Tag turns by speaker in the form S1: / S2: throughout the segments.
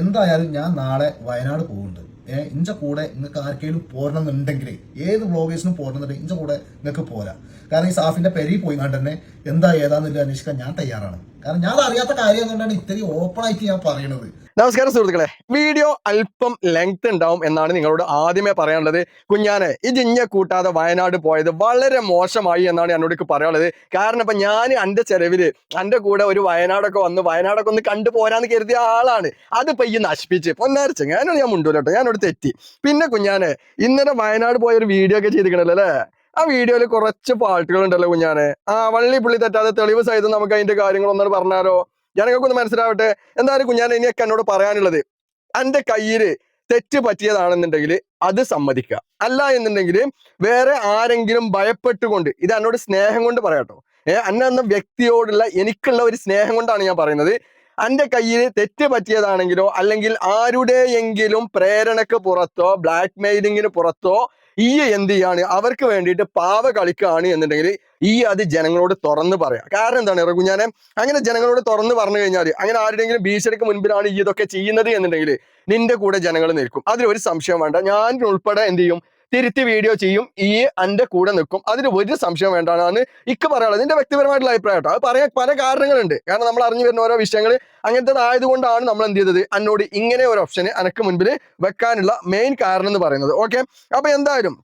S1: എന്തായാലും ഞാൻ നാളെ വയനാട് പോകുന്നുണ്ട്. ഏഹ് ഇഞ്ച കൂടെ നിങ്ങൾക്ക് ആർക്കെങ്കിലും പോരണമെന്നുണ്ടെങ്കിൽ ഏത് ബ്ലോഗേഴ്സിനും പോരണമെന്നുണ്ടെങ്കിൽ ഇഞ്ച കൂടെ നിങ്ങൾക്ക് പോരാ. കാരണം ഈ സാഫിന്റെ പെരി പോയി കണ്ട് തന്നെ എന്താ ഏതാന്നില്ല അന്വേഷിക്കാൻ ഞാൻ തയ്യാറാണ്. കാരണം ഞാൻ അറിയാത്ത കാര്യം കൊണ്ടാണ് ഇത്രയും ഓപ്പൺ ആയിട്ട് ഞാൻ പറയണത്.
S2: നമസ്കാരം സുഹൃത്തുക്കളെ. വീഡിയോ അല്പം ലെങ്ത് ഉണ്ടാവും എന്നാണ് നിങ്ങളോട് ആദ്യമേ പറയാനുള്ളത്. കുഞ്ഞാനെ ഈ ജിഞ്ഞ കൂട്ടാതെ വയനാട് പോയത് വളരെ മോശമായി എന്നാണ് എന്നോട് പറയാനുള്ളത്. കാരണം ഇപ്പൊ ഞാൻ എന്റെ ചെലവിൽ എന്റെ കൂടെ ഒരു വയനാടൊക്കെ വന്ന് വയനാടൊക്കെ ഒന്ന് കണ്ടു പോരാന്ന് കരുതിയ ആളാണ്. അത് ഈ നശിപ്പിച്ച്. പൊന്നാരിച്ച ഞാനോട് ഞാൻ മുണ്ടൂല കേട്ടോ ഞാനോട് തെറ്റി. പിന്നെ കുഞ്ഞാനെ ഇന്നലെ വയനാട് പോയ ഒരു വീഡിയോ ഒക്കെ ചെയ്തിരിക്കണല്ലോ അല്ലേ? ആ വീഡിയോയിൽ കുറച്ച് പാട്ടുകൾ ഉണ്ടല്ലോ കുഞ്ഞാനെ. ആ വള്ളി പുള്ളി തെറ്റാതെ തെളിവ് സഹിതം നമുക്ക് അതിന്റെ കാര്യങ്ങളൊന്നും പറഞ്ഞാലോ? ജനങ്ങൾക്ക് ഒന്ന് മനസ്സിലാവട്ടെ? എന്തായാലും കുഞ്ഞാൻ ഇനിയൊക്കെ എന്നോട് പറയാനുള്ളത് എന്റെ കയ്യിൽ തെറ്റ് പറ്റിയതാണെന്നുണ്ടെങ്കിൽ അത് സമ്മതിക്കുക. അല്ല എന്നുണ്ടെങ്കിൽ വേറെ ആരെങ്കിലും ഭയപ്പെട്ടുകൊണ്ട് ഇത് എന്നോട് സ്നേഹം കൊണ്ട് പറയാട്ടോ. ഏഹ് അന്ന എന്ന വ്യക്തിയോടുള്ള എനിക്കുള്ള ഒരു സ്നേഹം കൊണ്ടാണ് ഞാൻ പറയുന്നത്. എന്റെ കയ്യിൽ തെറ്റ് പറ്റിയതാണെങ്കിലോ അല്ലെങ്കിൽ ആരുടെയെങ്കിലും പ്രേരണക്ക് പുറത്തോ ബ്ലാക്ക് മെയിലിങ്ങിന് പുറത്തോ ഈ എന്ത് ചെയ്യാണ് അവർക്ക് വേണ്ടിയിട്ട് പാവ കളിക്കുകയാണ് എന്നുണ്ടെങ്കിൽ ഈ അത് ജനങ്ങളോട് തുറന്ന് പറയാം. കാരണം എന്താണ് കുഞ്ഞാനെ അങ്ങനെ ജനങ്ങളോട് തുറന്ന് പറഞ്ഞു കഴിഞ്ഞാൽ അങ്ങനെ ആരുടെങ്കിലും ഭീഷണിക്ക് മുൻപിലാണ് ഈ ഇതൊക്കെ ചെയ്യുന്നത് എന്നുണ്ടെങ്കിൽ നിന്റെ കൂടെ ജനങ്ങൾ നിൽക്കും. അതിൽ ഒരു സംശയം വേണ്ട. ഞാൻ ഉൾപ്പെടെ എന്ത് ചെയ്യും? തിരുത്തി വീഡിയോ ചെയ്യും. ഈ എന്റെ കൂടെ നിൽക്കും. അതിന് ഒരു സംശയം വേണ്ടാണ് ഇക്ക് പറയാനുള്ളത്. എന്റെ വ്യക്തിപരമായിട്ടുള്ള അഭിപ്രായം കേട്ടോ. അത് പറയാൻ പല കാരണങ്ങളുണ്ട്. കാരണം നമ്മൾ അറിഞ്ഞു വരുന്ന ഓരോ വിഷയങ്ങൾ അങ്ങനത്തേതായതുകൊണ്ടാണ് നമ്മൾ എന്ത് ചെയ്തത്? എന്നോട് ഇങ്ങനെ ഒരു ഓപ്ഷന് എനിക്ക് മുൻപിൽ വെക്കാനുള്ള മെയിൻ കാരണം എന്ന് പറയുന്നത്. ഓക്കെ അപ്പൊ എന്തായാലും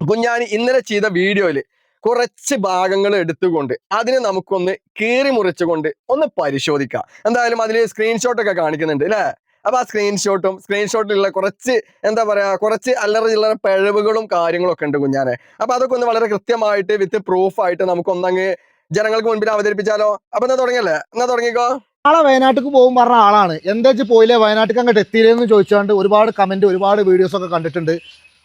S2: കുഞ്ഞാനി ഇന്നലെ ചെയ്ത വീഡിയോയിൽ കുറച്ച് ഭാഗങ്ങൾ എടുത്തുകൊണ്ട് അതിനെ നമുക്കൊന്ന് കീറി മുറിച്ചുകൊണ്ട് ഒന്ന് പരിശോധിക്കാം. എന്തായാലും അതിൽ സ്ക്രീൻഷോട്ട് ഒക്കെ കാണിക്കുന്നുണ്ട് അല്ലേ അപ്പൊ ആ സ്ക്രീൻഷോട്ടും സ്ക്രീൻഷോട്ടിലുള്ള കുറച്ച് എന്താ പറയാ കുറച്ച് അല്ലറ ചില്ലറ പിഴവുകളും കാര്യങ്ങളൊക്കെ ഉണ്ട് കുഞ്ഞാനെ. അപ്പൊ അതൊക്കെ ഒന്ന് വളരെ കൃത്യമായിട്ട് വിത്ത് പ്രൂഫായിട്ട് നമുക്ക് ഒന്നങ്ങ് ജനങ്ങൾക്ക് മുൻപിൽ അവതരിപ്പിച്ചാലോ? അപ്പൊ എന്നാ തുടങ്ങിയല്ലേ? എന്നാ തുടങ്ങിക്കോ?
S3: ആളെ വയനാട്ടിലേക്ക് പോകും പറഞ്ഞ ആളാണ്. എന്താ വെച്ച് പോയില്ലേ? വയനാട്ടിലേക്ക് അങ്ങോട്ട് എത്തിയില്ലെന്ന് ചോദിച്ചുകൊണ്ട് ഒരുപാട് കമന്റ് ഒരുപാട് വീഡിയോസ് ഒക്കെ കണ്ടിട്ടുണ്ട്.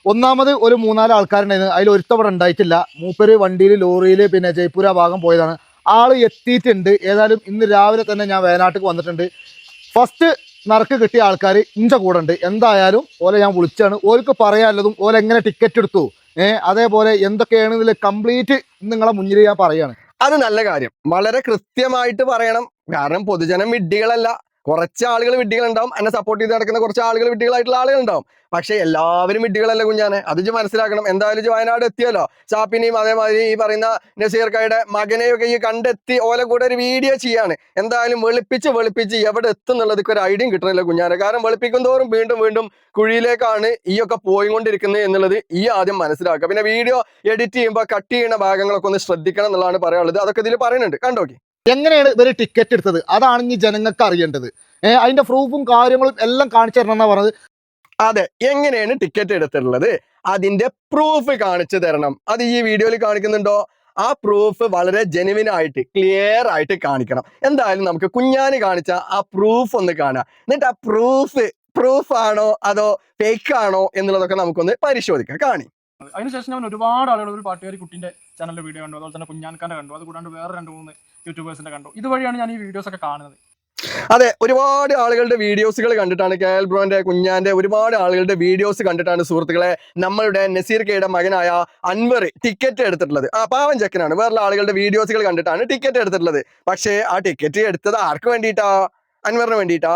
S3: ഒന്നാമത് ഒരു മൂന്നാൽ ആൾക്കാരുണ്ടായിരുന്നു. അതിൽ ഒരുത്തവിടെ ഉണ്ടായിട്ടില്ല. മൂപ്പര് വണ്ടിയിൽ ലോറിയിൽ പിന്നെ ജയ്പൂര ഭാഗം പോയതാണ്. ആൾ എത്തിയിട്ടുണ്ട്. ഏതായാലും ഇന്ന് രാവിലെ തന്നെ ഞാൻ വയനാട്ടിൽ വന്നിട്ടുണ്ട്. ഫസ്റ്റ് നറുക്ക് കിട്ടിയ ആൾക്കാർ ഇഞ്ച കൂടെ ഉണ്ട്. എന്തായാലും ഓലെ ഞാൻ വിളിച്ചാണ്. ഓർക്ക് പറയാനുള്ളതും ഓലെ എങ്ങനെ ടിക്കറ്റ് എടുത്തു? ഏഹ് അതേപോലെ എന്തൊക്കെയാണ് ഇതിൽ കംപ്ലീറ്റ് നിങ്ങളെ മുന്നിൽ ഞാൻ പറയാണ്.
S2: അത് നല്ല കാര്യം. വളരെ കൃത്യമായിട്ട് പറയണം. കാരണം പൊതുജനം വിഡ്ഢികളല്ല കുറച്ച് ആളുകൾ വിഡ്ഢികളുണ്ടാവും. എന്നെ സപ്പോർട്ട് ചെയ്ത് നടക്കുന്ന കുറച്ച് ആളുകൾ വിഡ്ഢികളായിട്ടുള്ള ആളുകളുണ്ടാവും പക്ഷേ എല്ലാവരും വിഡ്ഢികളല്ല കുഞ്ഞാനെ? അത് മനസ്സിലാക്കണം. എന്തായാലും വയനാട് എത്തിയല്ലോ. ഷാപ്പിനെയും അതേമാതിരി ഈ പറയുന്ന നസീർക്കയുടെ മകനെയൊക്കെ ഈ കണ്ടെത്തി ഓലെ കൂടെ ഒരു വീഡിയോ ചെയ്യാണ്. എന്തായാലും വെളുപ്പിച്ച് വെളുപ്പിച്ച് എവിടെ എത്തും എന്നുള്ളതൊക്കെ ഒരു ഐഡിയയും കിട്ടണില്ല കുഞ്ഞാനെ. കാരണം വെളുപ്പിക്കും തോറും വീണ്ടും വീണ്ടും കുഴിയിലേക്കാണ് ഈ ഒക്കെ പോയിക്കൊണ്ടിരിക്കുന്നത് എന്നുള്ളത് ഈ ആദ്യം മനസ്സിലാക്കുക. പിന്നെ വീഡിയോ എഡിറ്റ് ചെയ്യുമ്പോൾ കട്ട് ചെയ്യുന്ന ഭാഗങ്ങളൊക്കെ ഒന്ന് ശ്രദ്ധിക്കണം എന്നുള്ളതാണ് പറയാനുള്ളത്. അതൊക്കെ ഇതിൽ പറയുന്നുണ്ട്. കണ്ടോക്കി?
S3: എങ്ങനെയാണ് ഇവർ ടിക്കറ്റ് എടുത്തത്? അതാണ് ഈ ജനങ്ങൾക്ക് അറിയേണ്ടത്. ഏഹ് അതിന്റെ പ്രൂഫും കാര്യങ്ങളും എല്ലാം കാണിച്ചു തരണം എന്നാ പറഞ്ഞത്.
S2: അതെ എങ്ങനെയാണ് ടിക്കറ്റ് എടുത്തിട്ടുള്ളത്? അതിന്റെ പ്രൂഫ് കാണിച്ചു തരണം. അത് ഈ വീഡിയോയിൽ കാണിക്കുന്നുണ്ടോ? ആ പ്രൂഫ് വളരെ ജെനുവിൻ ആയിട്ട് ക്ലിയർ ആയിട്ട് കാണിക്കണം. എന്തായാലും നമുക്ക് കുഞ്ഞാന് കാണിച്ച ആ പ്രൂഫ് ഒന്ന് കാണാം. എന്നിട്ട് ആ പ്രൂഫ് പ്രൂഫ് ആണോ? അതോ ഫേക്ക് ആണോ? എന്നുള്ളതൊക്കെ നമുക്കൊന്ന് പരിശോധിക്കാം. കാണി.
S4: അതിനുശേഷം ഞാൻ ഒരുപാട് ആളുകൾ ഒരു പാട്ടുകാരി കുട്ടിന്റെ ചാനലിൽ വീഡിയോ കണ്ടു. അതുപോലെ തന്നെ കുഞ്ഞാൻ കണ്ടു. അത് കൂടാണ്ട് വേറെ രണ്ട് മൂന്ന് യൂട്യൂബേഴ്സിന്റെ കണ്ടു. ഇതുവഴിയാണ് ഞാൻ ഈ വീഡിയോസ് ഒക്കെ കാണുന്നത്.
S2: അതെ ഒരുപാട് ആളുകളുടെ വീഡിയോസുകൾ കണ്ടിട്ടാണ് കെ എൽ ബ്രോന്റെ കുഞ്ഞാന്റെ ഒരുപാട് ആളുകളുടെ വീഡിയോസ് കണ്ടിട്ടാണ് സുഹൃത്തുക്കളെ നമ്മളുടെ നസീർ കെയുടെ മകനായ അൻവർ ടിക്കറ്റ് എടുത്തിട്ടുള്ളത്. ആ പാവൻ ചെക്കനാണ്. വേറെ ആളുകളുടെ വീഡിയോസുകൾ കണ്ടിട്ടാണ് ടിക്കറ്റ് എടുത്തിട്ടുള്ളത്. പക്ഷേ ആ ടിക്കറ്റ് എടുത്തത് ആർക്ക് വേണ്ടിയിട്ടാ? അൻവറിന് വേണ്ടിയിട്ടാ?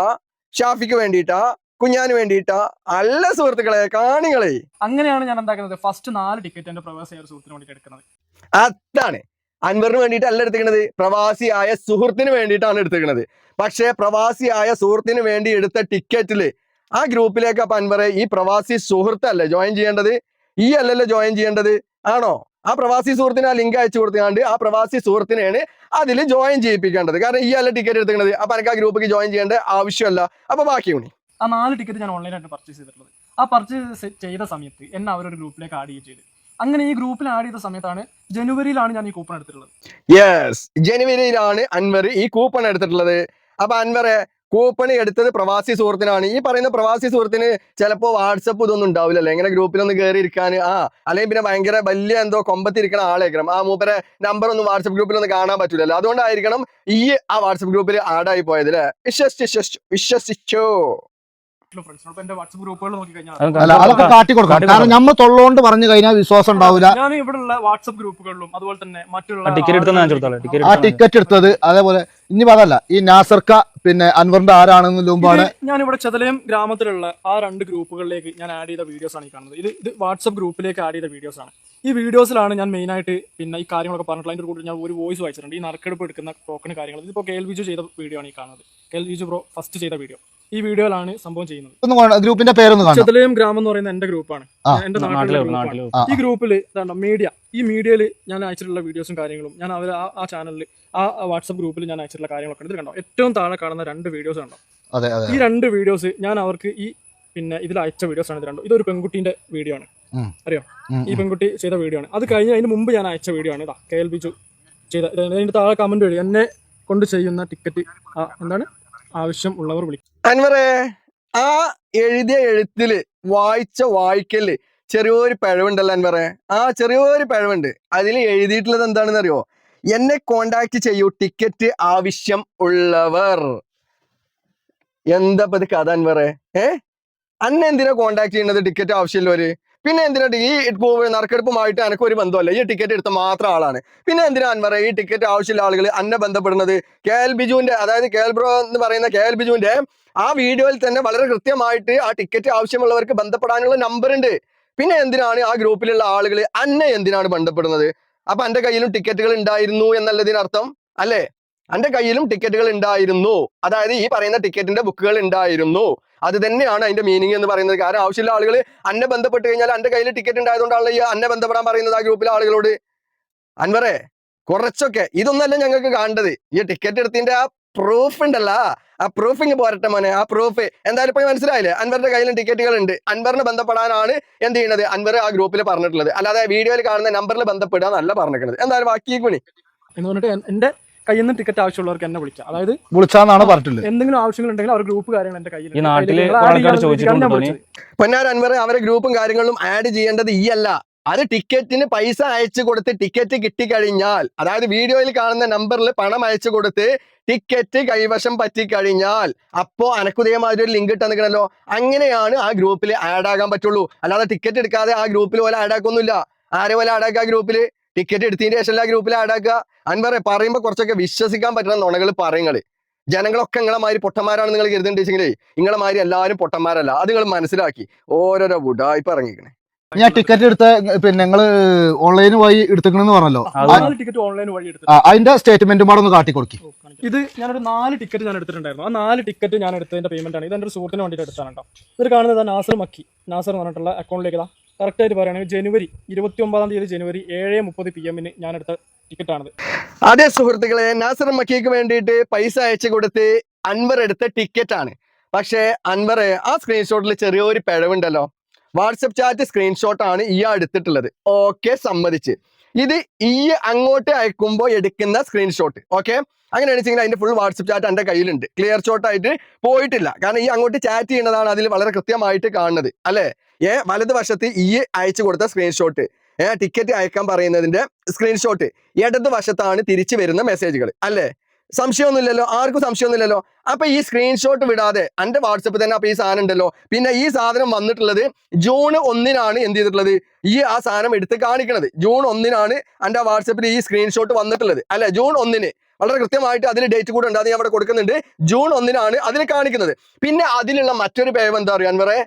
S2: ഷാഫിക്ക് വേണ്ടിയിട്ടാ? കുഞ്ഞാന് വേണ്ടിയിട്ടാ? അല്ല സുഹൃത്തുക്കളെ കാണികളെ.
S4: അങ്ങനെയാണ് ഞാൻ എന്താക്കുന്നത്? ഫസ്റ്റ് നാല് ടിക്കറ്റ് എന്റെ പ്രവേശന സുഹൃത്തിന് വേണ്ടിയിട്ട് എടുക്കുന്നത്.
S2: അതാണ്. അൻവറിന് വേണ്ടിയിട്ടല്ല എടുത്തിരിക്കുന്നത് പ്രവാസിയായ സുഹൃത്തിന് വേണ്ടിയിട്ടാണ് എടുത്തിരിക്കുന്നത് പക്ഷേ പ്രവാസിയായ സുഹൃത്തിന് വേണ്ടി എടുത്ത ടിക്കറ്റിൽ ആ ഗ്രൂപ്പിലേക്ക് അപ്പൊ അൻവറെ ഈ പ്രവാസി സുഹൃത്തല്ലേ ജോയിൻ ചെയ്യേണ്ടത്? ഈ അല്ലല്ലോ ജോയിൻ ചെയ്യേണ്ടത്? ആണോ? ആ പ്രവാസി സുഹൃത്തിന് ആ ലിങ്ക് അയച്ചു കൊടുത്തുകൊണ്ട് ആ പ്രവാസി സുഹൃത്തിനെയാണ് അതിൽ ജോയിൻ ചെയ്യിപ്പിക്കേണ്ടത്. കാരണം ഈ അല്ല ടിക്കറ്റ് എടുത്തിരിക്കുന്നത് അപ്പൊ എനിക്ക് ആ ഗ്രൂപ്പിലേക്ക് ജോയിൻ ചെയ്യേണ്ട ആവശ്യമല്ല. അപ്പൊ ബാക്കി ഉണി
S4: ആ നാല് ടിക്കറ്റ് ഞാൻ ഓൺലൈനായിട്ട് പർച്ചേസ് ചെയ്തിട്ടുള്ളത്. ആ പർച്ചേസ് ചെയ്ത സമയത്ത് എന്നെ അവരൊരു ഗ്രൂപ്പിലേക്ക് ആഡ് ചെയ്ത്. അങ്ങനെ ഈ ഗ്രൂപ്പിൽ ആഡ് ചെയ്ത സമയത്താണ് ജനുവരിയിലാണ് ഞാൻ ഈ കൂപ്പൺ എടുത്തിട്ടുള്ളത്.
S2: യെസ് ജനുവരിയിലാണ് അൻവർ ഈ കൂപ്പൺ എടുത്തിട്ടുള്ളത്. അപ്പൊ അൻവറെ കൂപ്പൺ എടുത്തത് പ്രവാസി സുഹൃത്തിനാണ്. ഈ പറയുന്ന പ്രവാസി സുഹൃത്തിന് ചിലപ്പോ വാട്സപ്പ് ഇതൊന്നും ഉണ്ടാവില്ലല്ലോ. ഇങ്ങനെ ഗ്രൂപ്പിലൊന്ന് കയറി ഇരിക്കാൻ ആ അല്ലെങ്കിൽ പിന്നെ ഭയങ്കര വലിയ എന്തോ കൊമ്പത്തിരിക്കണ ആളേക്കണം ആ മൂപ്പരെ നമ്പർ ഒന്നും വാട്സപ്പ് ഗ്രൂപ്പിലൊന്നും കാണാൻ പറ്റൂലല്ലോ. അതുകൊണ്ടായിരിക്കണം ഈ ആ വാട്സപ്പ് ഗ്രൂപ്പിൽ ആഡായി പോയത് അല്ലേ വിശ്വസിച്ചു വിശ്വസിച്ചോ.
S3: അല്ല അതൊക്കെ കാട്ടി കൊടുക്കണം. കാരണം നമ്മൾ തൊള്ളോണ്ട് പറഞ്ഞു കഴിഞ്ഞാൽ വിശ്വാസം ഉണ്ടാവില്ല.
S4: ഞാൻ ഇവിടെയുള്ള വാട്സപ്പ് ഗ്രൂപ്പുകളിലും അതുപോലെ തന്നെ മറ്റുള്ള
S5: ടിക്കറ്റ്
S3: ആ
S5: ടിക്കറ്റ്
S3: എടുത്തത് അതേപോലെ ഇനി അതല്ല ഈ നാസർക്ക പിന്നെ അൻവറിന്റെ ആരാണെന്ന് മുമ്പാണ്.
S4: ഞാൻ ഇവിടെ ചെതലയം ഗ്രാമത്തിലുള്ള ആ രണ്ട് ഗ്രൂപ്പുകളിലേക്ക് ഞാൻ ആഡ് ചെയ്ത വീഡിയോസ് ആണ് ഈ കാണുന്നത്. ഇത് ഇത് വാട്സപ്പ് ഗ്രൂപ്പിലേക്ക് ആഡ് ചെയ്ത വീഡിയോസ് ആണ്. ഈ വീഡിയോസിലാണ് ഞാൻ മെയിൻ ആയിട്ട് പിന്നെ ഈ കാര്യങ്ങളൊക്കെ പറഞ്ഞിട്ടുള്ള അതിന്റെ കൂടെ ഞാൻ ഒരു വോയിസ് വായിച്ചിട്ടുണ്ട്. ഈ നറുക്കെടുപ്പ് എടുക്കുന്ന ടോക്കൺ കാര്യങ്ങൾ. ഇതിപ്പോൾ കെ എൽ വിജു ചെയ്ത വീഡിയോ ആണ് ഈ കാണുന്നത്. K L Viju bro first ചെയ്ത വീഡിയോ ഈ വീഡിയോയിലാണ് സംഭവം ചെയ്യുന്നത്.
S3: ഗ്രൂപ്പിന്റെ പേരൊന്നും
S4: ചെതലയം ഗ്രാമം എന്ന് പറയുന്ന എന്റെ ഗ്രൂപ്പാണ്. എന്റെ
S5: നാട്ടിലെ
S4: ഈ ഗ്രൂപ്പിൽ മീഡിയ ഈ മീഡിയയിൽ ഞാൻ അയച്ചിട്ടുള്ള വീഡിയോസും കാര്യങ്ങളും ഞാൻ അവർ ആ ചാനലിൽ ആ വാട്സപ്പ് ഗ്രൂപ്പിൽ ഞാൻ അയച്ചിട്ടുള്ള കാര്യങ്ങളൊക്കെ ഇതിൽ കണ്ടോ? ഏറ്റവും താഴെ കാണുന്ന രണ്ട് വീഡിയോസ് കണ്ടോ?
S3: അതെ അതെ
S4: ഈ രണ്ട് വീഡിയോസ് ഞാൻ അവർക്ക് ഈ പിന്നെ ഇതിൽ അയച്ച വീഡിയോസ് ആണ് ഇത് രണ്ടോ ഇതൊരു പെൺകുട്ടീന്റെ വീഡിയോ ആണ്. അറിയോ? ഈ പെൺകുട്ടി ചെയ്ത വീഡിയോ ആണ്. അത് കഴിഞ്ഞ് അതിന് മുമ്പ് ഞാൻ അയച്ച വീഡിയോ ആണ് ഇതാ കെ എൽ ബിജു ചെയ്ത അതിന്റെ താഴെ കമന്റ് വഴി എന്നെ കൊണ്ട് ചെയ്യുന്ന ടിക്കറ്റ് എന്താണ്? ആവശ്യം ഉള്ളവർ വിളിക്കും
S2: അൻവറേ ആ എഴുതിയ എഴുത്തിൽ വായിച്ച വായിക്കൽ ചെറിയൊരു പിഴവുണ്ടല്ലോ അൻവറേ. ആ ചെറിയൊരു പഴവുണ്ട്. അതിൽ എഴുതിയിട്ടുള്ളത് എന്താണെന്ന് അറിയോ എന്നെ കോണ്ടാക്ട് ചെയ്യൂ ടിക്കറ്റ് ആവശ്യം ഉള്ളവർ. എന്താ ഇത് കഥ അൻവറേ? ഏ? അന്നെ എന്തിനാ കോണ്ടാക്ട് ചെയ്യുന്നത്? ടിക്കറ്റ് ആവശ്യമുള്ളവര്? പിന്നെ എന്തിനാ ഈ നറുക്കെടുപ്പുമായിട്ട് എനിക്ക് ഒരു ബന്ധമല്ല ഈ ടിക്കറ്റ് എടുത്ത മാത്രം ആളാണ്. പിന്നെ എന്തിനാ അൻവറ ഈ ടിക്കറ്റ് ആവശ്യമുള്ള ആളുകൾ അന്നെ ബന്ധപ്പെടുന്നത്? കെ എൽ ബിജുവിന്റെ അതായത് കെ എൽ ബ്രോ എന്ന് പറയുന്ന കെ എൽ ബിജുവിന്റെ ആ വീഡിയോയിൽ തന്നെ വളരെ കൃത്യമായിട്ട് ആ ടിക്കറ്റ് ആവശ്യമുള്ളവർക്ക് ബന്ധപ്പെടാനുള്ള നമ്പർ ഉണ്ട്. പിന്നെ എന്തിനാണ് ആ ഗ്രൂപ്പിലുള്ള ആളുകൾ അന്നെ എന്തിനാണ് ബന്ധപ്പെടുന്നത്? അപ്പൊ എന്റെ കയ്യിലും ടിക്കറ്റുകൾ ഉണ്ടായിരുന്നു എന്നല്ലതിനർത്ഥം അല്ലേ? എന്റെ കയ്യിലും ടിക്കറ്റുകൾ ഉണ്ടായിരുന്നു. അതായത് ഈ പറയുന്ന ടിക്കറ്റിന്റെ ബുക്കുകൾ ഉണ്ടായിരുന്നു. അത് തന്നെയാണ് അതിന്റെ മീനിങ് എന്ന് പറയുന്നത്. കാരണം ആവശ്യമുള്ള ആളുകൾ അന്നെ ബന്ധപ്പെട്ട് കഴിഞ്ഞാൽ എന്റെ കയ്യിൽ ടിക്കറ്റ് ഉണ്ടായതുകൊണ്ടാണല്ലോ ഈ അന്നെ ബന്ധപ്പെടാൻ പറയുന്നത് ആ ഗ്രൂപ്പിലെ ആളുകളോട്. അൻവറേ കുറച്ചൊക്കെ ഇതൊന്നല്ല ഞങ്ങൾക്ക് കാണേണ്ടത്. ഈ ടിക്കറ്റ് എടുത്തിന്റെ ആ പ്രൂഫ് ഉണ്ടല്ല. ആ പ്രൂഫിങ് പോരട്ടെ മോനെ ആ പ്രൂഫ് എന്തായാലും ഇപ്പൊ മനസ്സിലായില്ലേ? അൻവറിന്റെ കയ്യിലും ടിക്കറ്റുകൾ ഉണ്ട്. അൻവറിനെ ബന്ധപ്പെടാനാണ് എന്ത് ചെയ്യുന്നത് അൻവർ ആ ഗ്രൂപ്പിൽ പറഞ്ഞിട്ടുള്ളത്. അല്ലാതെ വീഡിയോയിൽ കാണുന്ന നമ്പറിൽ ബന്ധപ്പെടുക എന്നല്ല പറഞ്ഞിരിക്കുന്നത് എന്തായാലും ബാക്കി കുണി
S4: എന്ന് പറഞ്ഞിട്ട് എന്റെ കയ്യിൽ നിന്ന് ടിക്കറ്റ് ആവശ്യമുള്ളവർക്ക് എന്നെ വിളിക്കാം. അതായത്
S3: വിളിച്ചാന്നാണ് പറഞ്ഞിട്ടുള്ളത്.
S4: എന്തെങ്കിലും ആവശ്യങ്ങൾ ഉണ്ടെങ്കിൽ അവർ ഗ്രൂപ്പ് കാര്യങ്ങൾ എന്റെ കയ്യിൽ
S5: ഈ നാട്ടിൽ.
S2: പൊന്നാർ അൻവർ അവരെ ഗ്രൂപ്പും കാര്യങ്ങളും ആഡ് ചെയ്യേണ്ടത് ഈ അല്ല. അത് ടിക്കറ്റിന് പൈസ അയച്ചു കൊടുത്ത് ടിക്കറ്റ് കിട്ടിക്കഴിഞ്ഞാൽ അതായത് വീഡിയോയിൽ കാണുന്ന നമ്പറിൽ പണം അയച്ചു കൊടുത്ത് ടിക്കറ്റ് കൈവശം പറ്റിക്കഴിഞ്ഞാൽ അപ്പോ അനക്കുതയമാതിരി ഒരു ലിങ്ക് ഇട്ട് നിൽക്കണല്ലോ അങ്ങനെയാണ് ആ ഗ്രൂപ്പിൽ ആഡ് ആകാൻ പറ്റുള്ളൂ. അല്ലാതെ ടിക്കറ്റ് എടുക്കാതെ ആ ഗ്രൂപ്പിൽ പോലെ ആഡ് ആക്കൊന്നുമില്ല. ആരെ പോലെ ആഡ് ആക്കുക ഗ്രൂപ്പിൽ ടിക്കറ്റ് എടുത്തതിന് ശേഷം ആ ഗ്രൂപ്പിൽ ആഡ് ആക്കുക. അൻവറെ പറയുമ്പോൾ കുറച്ചൊക്കെ വിശ്വസിക്കാൻ പറ്റുന്ന നുണകൾ പറയുന്നത് ജനങ്ങളൊക്കെ നിങ്ങളെ മാതിരി പൊട്ടന്മാരാണ് നിങ്ങൾ കരുതുന്നുണ്ടെങ്കിലേ നിങ്ങളെ മാതിരി എല്ലാവരും പൊട്ടന്മാരല്ല. അത് നിങ്ങൾ മനസ്സിലാക്കി. ഓരോരോ ബുഡായി ഇറങ്ങിക്കണേ
S3: ഞാൻ ടിക്കറ്റ് എടുത്ത പിന്നെ ഞങ്ങൾ ഓൺലൈൻ വഴി എടുത്തിക്കണെന്ന് പറഞ്ഞല്ലോ. ആ-
S4: ടിക്കറ്റ് ഓൺലൈൻ വഴി
S3: അതിന്റെ സ്റ്റേറ്റ്മെന്റ് കൂടെ ഒന്ന് കാട്ടി കൊടുക്കും.
S4: ഇത് ഞാനൊരു നാല് ടിക്കറ്റ് ഞാൻ എടുത്തിട്ടുണ്ടായിരുന്നു. ആ നാല് ടിക്കറ്റ് ഞാൻ എടുത്തതിന്റെ പേയ്മെന്റ് ആണ്. ഇത് എന്റെ ഒരു സുഹൃത്തിന് വേണ്ടിയിട്ട് എടുത്താണ് കേട്ടോ. ഇത് കാണുന്നത് നാസർ മക്കി. നാസർ എന്ന് പറഞ്ഞിട്ടുള്ള അക്കൗണ്ടിലേക്ക് ഇതാ കറക്റ്റ് ആയിട്ട് പറയുകയാണെങ്കിൽ ജനുവരി ഇരുപത്തി ഒമ്പതാം തീയതി ജനുവരി ഏഴ് മുപ്പത് പി എമ്മിന് ഞാൻ എടുത്ത ടിക്കറ്റ് ആണിത്.
S2: അതെ സുഹൃത്തുക്കളെ നാസർ മക്കിക്ക് വേണ്ടിയിട്ട് പൈസ അയച്ചു കൊടുത്ത് അൻവർ എടുത്ത ടിക്കറ്റാണ് പക്ഷേ അൻവർ ആ സ്ക്രീൻഷോട്ടിൽ ചെറിയൊരു പിഴവുണ്ടല്ലോ. വാട്സപ്പ് ചാറ്റ് സ്ക്രീൻഷോട്ടാണ് ഇയാൾ എടുത്തിട്ടുള്ളത്. ഓക്കെ സമ്മതിച്ച്. ഇത് ഈ അങ്ങോട്ട് അയക്കുമ്പോൾ എടുക്കുന്ന സ്ക്രീൻഷോട്ട് ഓക്കെ അങ്ങനെയാണെന്ന് വെച്ചെങ്കിൽ അതിന്റെ ഫുൾ വാട്സപ്പ് ചാറ്റ് എന്റെ കയ്യിലുണ്ട്. ക്ലിയർ ഷോട്ട് ആയിട്ട് പോയിട്ടില്ല. കാരണം ഈ അങ്ങോട്ട് ചാറ്റ് ചെയ്യുന്നതാണ് അതിൽ വളരെ കൃത്യമായിട്ട് കാണുന്നത്. അല്ലേ? ഏ വലതുവശത്ത് ഈ അയച്ചു കൊടുത്ത സ്ക്രീൻഷോട്ട് ഏ ടിക്കറ്റ് അയക്കാൻ പറയുന്നതിന്റെ സ്ക്രീൻഷോട്ട് ഇടത് വശത്താണ് തിരിച്ചു വരുന്ന മെസ്സേജുകൾ അല്ലേ? സംശയമൊന്നുമില്ലല്ലോ ആർക്കും സംശയമൊന്നുമില്ലല്ലോ. അപ്പൊ ഈ സ്ക്രീൻഷോട്ട് വിടാതെ എന്റെ വാട്സപ്പിൽ തന്നെ അപ്പൊ ഈ സാധനം ഉണ്ടല്ലോ. പിന്നെ ഈ സാധനം വന്നിട്ടുള്ളത് ജൂൺ ഒന്നിനാണ് എന്ത് ചെയ്തിട്ടുള്ളത്? ഈ ആ സാധനം എടുത്ത് കാണിക്കണത്. ജൂൺ ഒന്നിനാണ് എന്റെ വാട്സപ്പിൽ ഈ സ്ക്രീൻഷോട്ട് വന്നിട്ടുള്ളത്. അല്ലെ? ജൂൺ ഒന്നിന്. വളരെ കൃത്യമായിട്ട് അതിന് ഡേറ്റ് കൂടെ ഉണ്ട്. അത് ഞാൻ അവിടെ കൊടുക്കുന്നുണ്ട്. ജൂൺ ഒന്നിനാണ് അതിൽ കാണിക്കുന്നത്. പിന്നെ അതിലുള്ള മറ്റൊരു പേവ് എന്താ പറയുക അൻവറെ?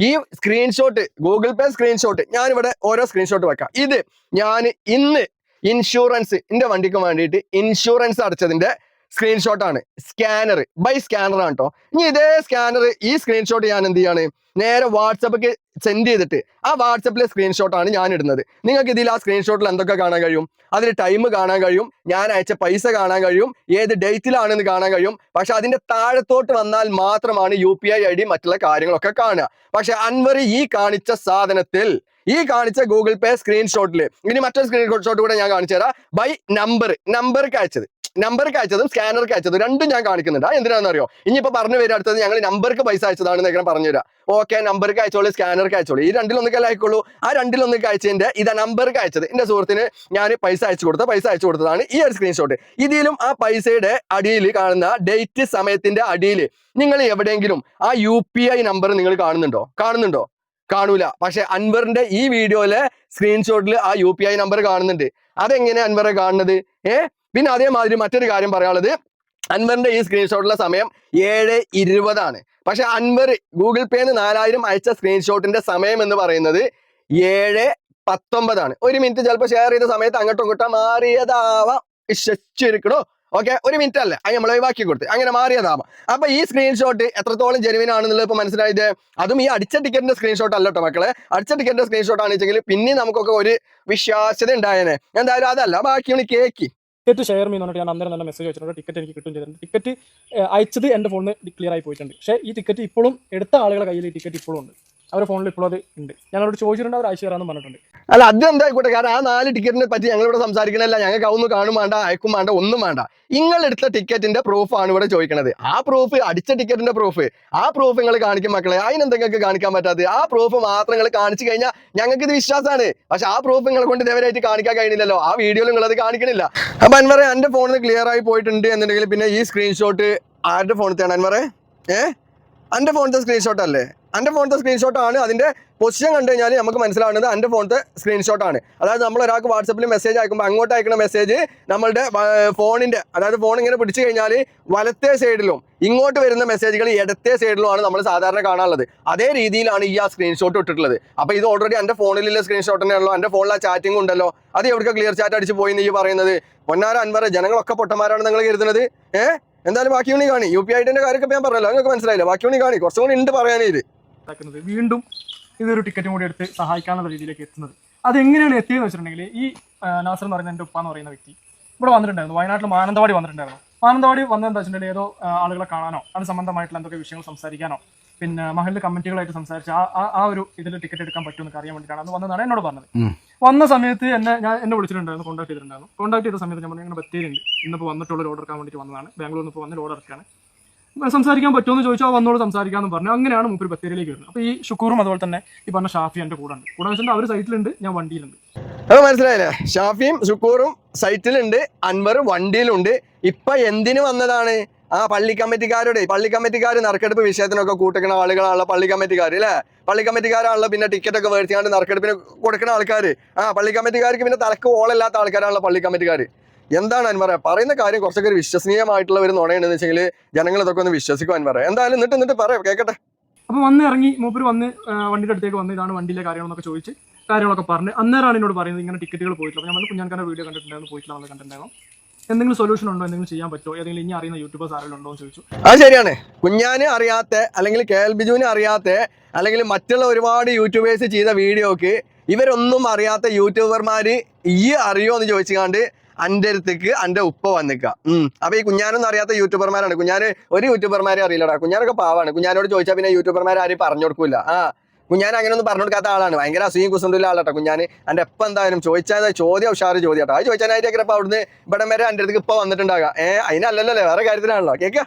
S2: ഈ സ്ക്രീൻഷോട്ട് ഗൂഗിൾ പേ സ്ക്രീൻഷോട്ട് ഞാൻ ഇവിടെ ഓരോ സ്ക്രീൻഷോട്ട് വെക്കാം. ഇത് ഞാൻ ഇന്ന് ഇൻഷുറൻസ് എന്റെ വണ്ടിക്ക് വേണ്ടിയിട്ട് ഇൻഷുറൻസ് അടച്ചതിന്റെ സ്ക്രീൻഷോട്ട് ആണ്. സ്കാനർ ബൈ സ്കാനർ ആണ് കേട്ടോ ഇനി ഇതേ സ്കാനർ ഈ സ്ക്രീൻഷോട്ട് ഞാൻ എന്ത് ചെയ്യാണ്? നേരെ വാട്സപ്പിക്ക് സെൻഡ് ചെയ്തിട്ട് ആ വാട്സപ്പിലെ സ്ക്രീൻഷോട്ട് ആണ് ഞാൻ ഇടുന്നത്. നിങ്ങൾക്ക് ഇതിൽ ആ സ്ക്രീൻഷോട്ടിൽ എന്തൊക്കെ കാണാൻ കഴിയും? അതിൽ ടൈം കാണാൻ കഴിയും. ഞാൻ അയച്ച പൈസ കാണാൻ കഴിയും. ഏത് ഡേറ്റിലാണെന്ന് കാണാൻ കഴിയും. പക്ഷെ അതിന്റെ താഴത്തോട്ട് വന്നാൽ മാത്രമാണ് U P I I D മറ്റുള്ള കാര്യങ്ങളൊക്കെ കാണുക. പക്ഷെ അൻവർ ഈ കാണിച്ച സാധനത്തിൽ ഈ കാണിച്ച ഗൂഗിൾ പേ സ്ക്രീൻഷോട്ടിൽ ഇനി മറ്റൊരു സ്ക്രീൻഷോട്ട് കൂടെ ഞാൻ കാണിച്ചു തരാം ബൈ നമ്പർ നമ്പർക്ക് അയച്ചത്. നമ്പർക്ക് അയച്ചതും സ്കാനർക്ക് അയച്ചതും രണ്ടും ഞാൻ കാണിക്കുന്നുണ്ട്. എന്തിനാണെന്ന് അറിയോ ഇനിയിപ്പോ പറഞ്ഞു വരും അടുത്തത് ഞങ്ങൾ നമ്പർക്ക് പൈസ അയച്ചതാണെന്ന് ഞാൻ പറഞ്ഞുതരാം. ഓക്കെ നമ്പർക്ക് അയച്ചോളൂ സ്കാനർക്ക് അയച്ചോളൂ. ഈ രണ്ടിലൊന്നൊക്കെ അയക്കുള്ളൂ ആ രണ്ടിലൊന്നൊക്കെ അയച്ചതിന്റെ ഇതാ നമ്പർക്ക് അയച്ചത്. എന്റെ സുഹൃത്തിന് ഞാൻ പൈസ അയച്ചു കൊടുത്ത പൈസ അയച്ചു കൊടുത്തതാണ് ഈ ഒരു സ്ക്രീൻഷോട്ട് ഇതിലും ആ പൈസയുടെ അടിയിൽ കാണുന്ന ഡേറ്റ് സമയത്തിന്റെ അടിയിൽ നിങ്ങൾ എവിടെയെങ്കിലും ആ യു നമ്പർ നിങ്ങൾ കാണുന്നുണ്ടോ? കാണുന്നുണ്ടോ? കാണൂല. പക്ഷെ അൻവറിന്റെ ഈ വീഡിയോയിലെ സ്ക്രീൻഷോട്ടിൽ ആ യു പി ഐ നമ്പർ കാണുന്നുണ്ട്. അതെങ്ങനെ അൻവറെ കാണുന്നത്? ഏ? പിന്നെ അതേമാതിരി മറ്റൊരു കാര്യം പറയാനുള്ളത് അൻവറിന്റെ ഈ സ്ക്രീൻഷോട്ടിലെ സമയം ഏഴ് ഇരുപതാണ്. പക്ഷെ അൻവർ ഗൂഗിൾ പേന്ന് നാലായിരം അയച്ച സ്ക്രീൻഷോട്ടിന്റെ സമയം എന്ന് പറയുന്നത് ഏഴ് പത്തൊമ്പതാണ്. ഒരു മിനിറ്റ് ചിലപ്പോൾ ഷെയർ ചെയ്ത സമയത്ത് അങ്ങോട്ടും ഇങ്ങോട്ടും മാറിയതാവാം. വിശ്വസിച്ചിരിക്കണോ ഓക്കെ ഒരു മിനിറ്റ് അല്ലേ. അത് നമ്മൾ ഒഴിവാക്കി കൊടുത്ത്. അങ്ങനെ മാറിയതാവാം. അപ്പൊ ഈ സ്ക്രീൻഷോട്ട് എത്രത്തോളം ജെനുവിൻ ആണെന്നുള്ളത് ഇപ്പൊ മനസ്സിലായത്? അതും ഈ അടിച്ച ടിക്കറ്റിന്റെ സ്ക്രീൻഷോട്ട് അല്ല കേട്ടോ മക്കളെ. അടിച്ച ടിക്കറ്റിന്റെ സ്ക്രീൻഷോട്ട് ആണെന്ന് വെച്ചെങ്കിൽ പിന്നെ നമുക്കൊക്കെ ഒരു വിശ്വാസ്യത ഉണ്ടായേനെ. എന്തായാലും അതല്ല. ബാക്കി കേക്ക്.
S4: ടിക്കറ്റ് ഷെയർ ചെയ്യുന്ന പറഞ്ഞിട്ട് ഞാൻ അന്നേരം തന്നെ മെസ്സേജ് വെച്ചിട്ടുണ്ട് ടിക്കറ്റ് എനിക്ക് കിട്ടും ചെയ്തിട്ടുണ്ട്. ടിക്കറ്റ് അയച്ചത് എന്റെ ഫോണിൽ ക്ലിയർ ആയി പോയിട്ടുണ്ട്. പക്ഷേ ഈ ടിക്കറ്റ് ഇപ്പോഴും എടുത്ത ആളുകളുടെ കയ്യിൽ ഈ ടിക്കറ്റ് ഇപ്പോഴും ഉണ്ട്. അവരുടെ ഫോണിൽ ഇപ്പോഴും അത് ഉണ്ട്. ഞങ്ങളോട് ചോദിച്ചിട്ടുണ്ട് അവർ അയച്ചു തരാമെന്ന് പറഞ്ഞിട്ടുണ്ട്.
S2: അല്ല അത് എന്തായിക്കോട്ടെ കാരണം ആ നാല് ടിക്കറ്റിനെ പറ്റി ഞങ്ങളിവിടെ സംസാരിക്കണല്ല ഞങ്ങൾക്ക് അതൊന്നും കാണും വേണ്ട അയക്കും വേണ്ട ഒന്നും വേണ്ട. നിങ്ങൾ എടുത്ത ടിക്കറ്റിന്റെ പ്രൂഫ് ആണ് ഇവിടെ ചോദിക്കുന്നത് ആ പ്രൂഫ് അടിച്ച ടിക്കറ്റിന്റെ പ്രൂഫ് ആ പ്രൂഫ് നിങ്ങൾ കാണിക്കും മക്കളെ. അതിനെന്തെങ്കിലും കാണിക്കാൻ പറ്റാത്തത്. ആ പ്രൂഫ് മാത്രം നിങ്ങൾ കാണിച്ചു കഴിഞ്ഞാൽ ഞങ്ങൾക്ക് ഇത് വിശ്വാസമാണ്. പക്ഷെ ആ പ്രൂഫ് നിങ്ങളെ കൊണ്ട് ഇതേവരായിട്ട് കാണിക്കാൻ കഴിയുന്നില്ലല്ലോ ആ വീഡിയോയിൽ നിങ്ങൾ അത് കാണിക്കണില്ല. അപ്പൊ അൻവറെ എന്റെ ഫോണിൽ ക്ലിയർ ആയി പോയിട്ടുണ്ട് എന്നുണ്ടെങ്കിൽ പിന്നെ ഈ സ്ക്രീൻഷോട്ട് ആരുടെ ഫോണിലാണ് അൻവറെ? ഏ? എന്റെ ഫോണത്തെ സ്ക്രീൻഷോട്ട് അല്ലേ? എന്റെ ഫോണത്തെ സ്ക്രീൻഷോട്ട് ആണ് അതിന്റെ പൊസിഷൻ കണ്ടു കഴിഞ്ഞാൽ നമുക്ക് മനസ്സിലാവുന്നത് എന്റെ ഫോണത്തെ സ്ക്രീൻഷോട്ട് ആണ്. അതായത് നമ്മൾ ഒരാൾക്ക് വാട്സപ്പിൽ മെസ്സേജ് അയക്കുമ്പോൾ അങ്ങോട്ട് അയക്കുന്ന മെസ്സേജ് നമ്മളുടെ ഫോണിന്റെ അതായത് ഫോൺ ഇങ്ങനെ പിടിച്ചു കഴിഞ്ഞാൽ വലത്തെ സൈഡിലും ഇങ്ങോട്ട് വരുന്ന മെസ്സേജുകൾ ഇടത്തെ സൈഡിലുമാണ് നമ്മൾ സാധാരണ കാണാനുള്ളത് അതേ രീതിയിലാണ് ഈ ആ സ്ക്രീൻഷോട്ട് ഇട്ടിട്ടുള്ളത്. അപ്പോൾ ഇത് ഓൾറെഡി എന്റെ ഫോണിലുള്ള സ്ക്രീൻഷോട്ട് തന്നെയാണല്ലോ. എന്റെ ഫോണിൽ ആ ചാറ്റിംഗ് ഉണ്ടല്ലോ. അത് എവിടേക്ക് ക്ലിയർ ചാറ്റ് അടിച്ച് പോയി എന്ന് ഈ പറയുന്നത്? പൊന്നാര അൻവർ ജനങ്ങളൊക്കെ പൊട്ടന്മാരാണ് നിങ്ങൾ കരുതുന്നത്? ഏഹ് എന്തായാലും ബാക്കി യൂണി കാണി. യു പി ഐഡിന്റെ കാര്യമൊക്കെ ഞാൻ പറഞ്ഞല്ലോ നിങ്ങൾക്ക് മനസ്സിലായില്ല? ബാക്കി യൂണി കാണി. കുറച്ചും കൂടി ഉണ്ട് പറയാനേ ഇത്
S4: വീണ്ടും ഇതൊരു ടിക്കറ്റും കൂടി എടുത്ത് സഹായിക്കാനുള്ള രീതിയിലേക്ക് എത്തുന്നത്. അതെങ്ങനെയാണ് എത്തിയെന്ന് വെച്ചിട്ടുണ്ടെങ്കിൽ ഈ നാസർ എന്ന് പറയുന്ന എന്റെ ഉപ്പ എന്ന് പറയുന്ന വ്യക്തി ഇവിടെ വന്നിട്ടുണ്ടായിരുന്നു. വയനാട്ടിൽ മാനന്തവാടി വന്നിട്ടുണ്ടായിരുന്നു. മാനന്തവാടി വന്നതെന്താ വെച്ചിട്ടുണ്ടെങ്കിൽ ഏതോ ആളുകളെ കാണാനോ അത് സംബന്ധമായിട്ടുള്ള എന്തൊക്കെ വിഷയങ്ങൾ സംസാരിക്കാനോ പിന്നെ മഹലിൽ കമ്മിറ്റികളായിട്ട് സംസാരിച്ച് ആ ആ- ഒരു ഇതിൽ ടിക്കറ്റ് എടുക്കാൻ പറ്റുമെന്ന് അറിയാൻ വേണ്ടിയിട്ടാണ് അന്ന് വന്നതാണ് എന്നോട് പറഞ്ഞത്. വന്ന സമയത്ത് എന്നെ ഞാൻ എന്നെ വിളിച്ചിട്ടുണ്ടായിരുന്നു കോൺടാക്ട് ചെയ്തിട്ടുണ്ടായിരുന്നു. കോൺടാക്ട് ചെയ്ത സമയത്ത് ഞാൻ പറഞ്ഞു ഇങ്ങനെ ബത്തേരിയുണ്ട്. ഇന്നിപ്പോൾ വന്നിട്ടുള്ള ഓർഡർ എടുക്കാൻ വേണ്ടിയിട്ട് വന്നതാണ്. ബാംഗ്ലൂരിൽ നിന്ന് ഇപ്പോൾ വന്ന് ഓർഡർ എടുക്കാണ്. സംസാരിക്കാൻ പറ്റുമെന്ന് ചോദിച്ചാൽ വന്നോട് സംസാരിക്കാമെന്ന് പറഞ്ഞു. അങ്ങനെയാണ് മൂപ്പര് ബത്തേരിയിലേക്ക് വരുന്നത്. അപ്പോൾ ഈ ഷുക്കൂറും അതുപോലെ തന്നെ ഈ പറഞ്ഞ ഷാഫി എന്റെ കൂടെ ഉണ്ട്. കൂടെ വെച്ചിട്ട് അവർ സൈറ്റിലുണ്ട് ഞാൻ വണ്ടിയിലുണ്ട്.
S2: അത് മനസ്സിലായില്ലേ? ഷാഫിയും ഷുക്കൂറും സൈറ്റിലുണ്ട് അൻവർ വണ്ടിയിലുണ്ട്. ഇപ്പം എന്തിനു വന്നതാണ്? ആ പള്ളി കമ്മിറ്റിക്കാരുടെ പള്ളി കമ്മിറ്റിക്കാർ നറുക്കെടുപ്പ് വിഷയത്തിനൊക്കെ കൂട്ടിക്കുന്ന ആളുകളാണല്ലോ പള്ളി കമ്മിറ്റിക്കാർ അല്ലേ പള്ളി കമ്മിറ്റിക്കാരാണല്ലോ പിന്നെ ടിക്കറ്റ് ഒക്കെ മേടിച്ചാണ്ട് നറുക്കെടുപ്പിന് കൊടുക്കുന്ന ആൾക്കാർ ആ പള്ളി കമ്മിറ്റിക്കാർക്ക് പിന്നെ തലക്ക് ഓളല്ലാത്ത ആൾക്കാരാണല്ലോ പള്ളി കമ്മിറ്റിക്കാർ എന്താണ് അൻവറ? പറയുന്ന കാര്യം കുറച്ചൊക്കെ ഒരു വിശ്വസനീയമായിട്ടുള്ള ഒരു നുണയുണ്ടെന്ന് വെച്ചെങ്കിൽ ജനങ്ങൾ ഇതൊക്കെ ഒന്ന് വിശ്വസിക്കും അൻവറ. എന്തായാലും എന്നിട്ട് എന്നിട്ട് പറയാം കേക്കട്ടെ.
S4: അപ്പോൾ വന്ന് ഇറങ്ങി മൂപ്പർ വന്ന് വണ്ടിയുടെ അടുത്തേക്ക് വന്ന് ഇതാണ് വണ്ടിയിലെ കാര്യങ്ങളൊക്കെ ചോദിച്ച് കാര്യങ്ങളൊക്കെ പറഞ്ഞ് അന്നേരമാണ് എന്നോട് പറയുന്നത് ഇങ്ങനെ ടിക്കറ്റുകൾ അപ്പോൾ ഞാൻ വന്ന് കുഞ്ഞാൻകാരുടെ വീഡിയോ കണ്ടിട്ടുണ്ടായിരുന്നു പോയിട്ടില്ല ആളെ കണ്ടിട്ടുണ്ടായിരുന്നു. എന്തെങ്കിലും സൊല്യൂഷൻ ഉണ്ടോ? എന്തെങ്കിലും ചെയ്യാൻ പറ്റുമോ? ഏതെങ്കിലും ഇനി അറിയുന്ന യൂട്യൂബേഴ്സ് ആരെങ്കിലും ഉണ്ടോ എന്ന് ചോദിച്ചു.
S2: അത് ശരിയാണ്. കുഞ്ഞാന് അറിയാത്ത അല്ലെങ്കിൽ കെ എൽ ബിജുവിനെ അറിയാത്ത അല്ലെങ്കിൽ മറ്റുള്ള ഒരുപാട് യൂട്യൂബേഴ്സ് ചെയ്ത വീഡിയോക്ക് ഇവരൊന്നും അറിയാത്ത യൂട്യൂബർമാർ ഈ അറിയോ എന്ന് ചോദിച്ചുകൊണ്ട് എന്റെ അടുത്തേക്ക് എന്റെ ഉപ്പ വന്നിക്ക. അപ്പൊ ഈ കുഞ്ഞാനൊന്നും അറിയാത്ത യൂട്യൂബർമാരാണ് കുഞ്ഞാന് ഒരു യൂട്യൂബർമാരെ അറിയില്ലടാ. കുഞ്ഞാനൊക്കെ പാവാണ്. കുഞ്ഞാനോട് ചോദിച്ചാൽ പിന്നെ യൂട്യൂബർമാരെ ആരും പറഞ്ഞു കൊടുക്കൂല. ആ. കുഞ്ഞാൻ അങ്ങനെ ഒന്നും പറഞ്ഞു കൊടുക്കാത്ത ആളാണ്. ഭയങ്കര അസൂയും കുസുണ്ടുള്ള ആളാട്ടോ കുഞ്ഞാൻ എന്റെ എപ്പം എന്തായാലും ചോദിച്ചാൽ ചോദ്യം ഉഷാറ് ചോദ്യം കേട്ടോ അത് ചോദിച്ചാനായിട്ട് അപ്പോൾ അവിടുന്ന് ഇവിടം വരെ എന്റെ അടുത്തേക്ക് ഇപ്പോൾ വന്നിട്ടുണ്ടാകാം ഏഹ് അതിനല്ലല്ലോ വേറെ കാര്യത്തിലാണല്ലോ. കേൾക്കുക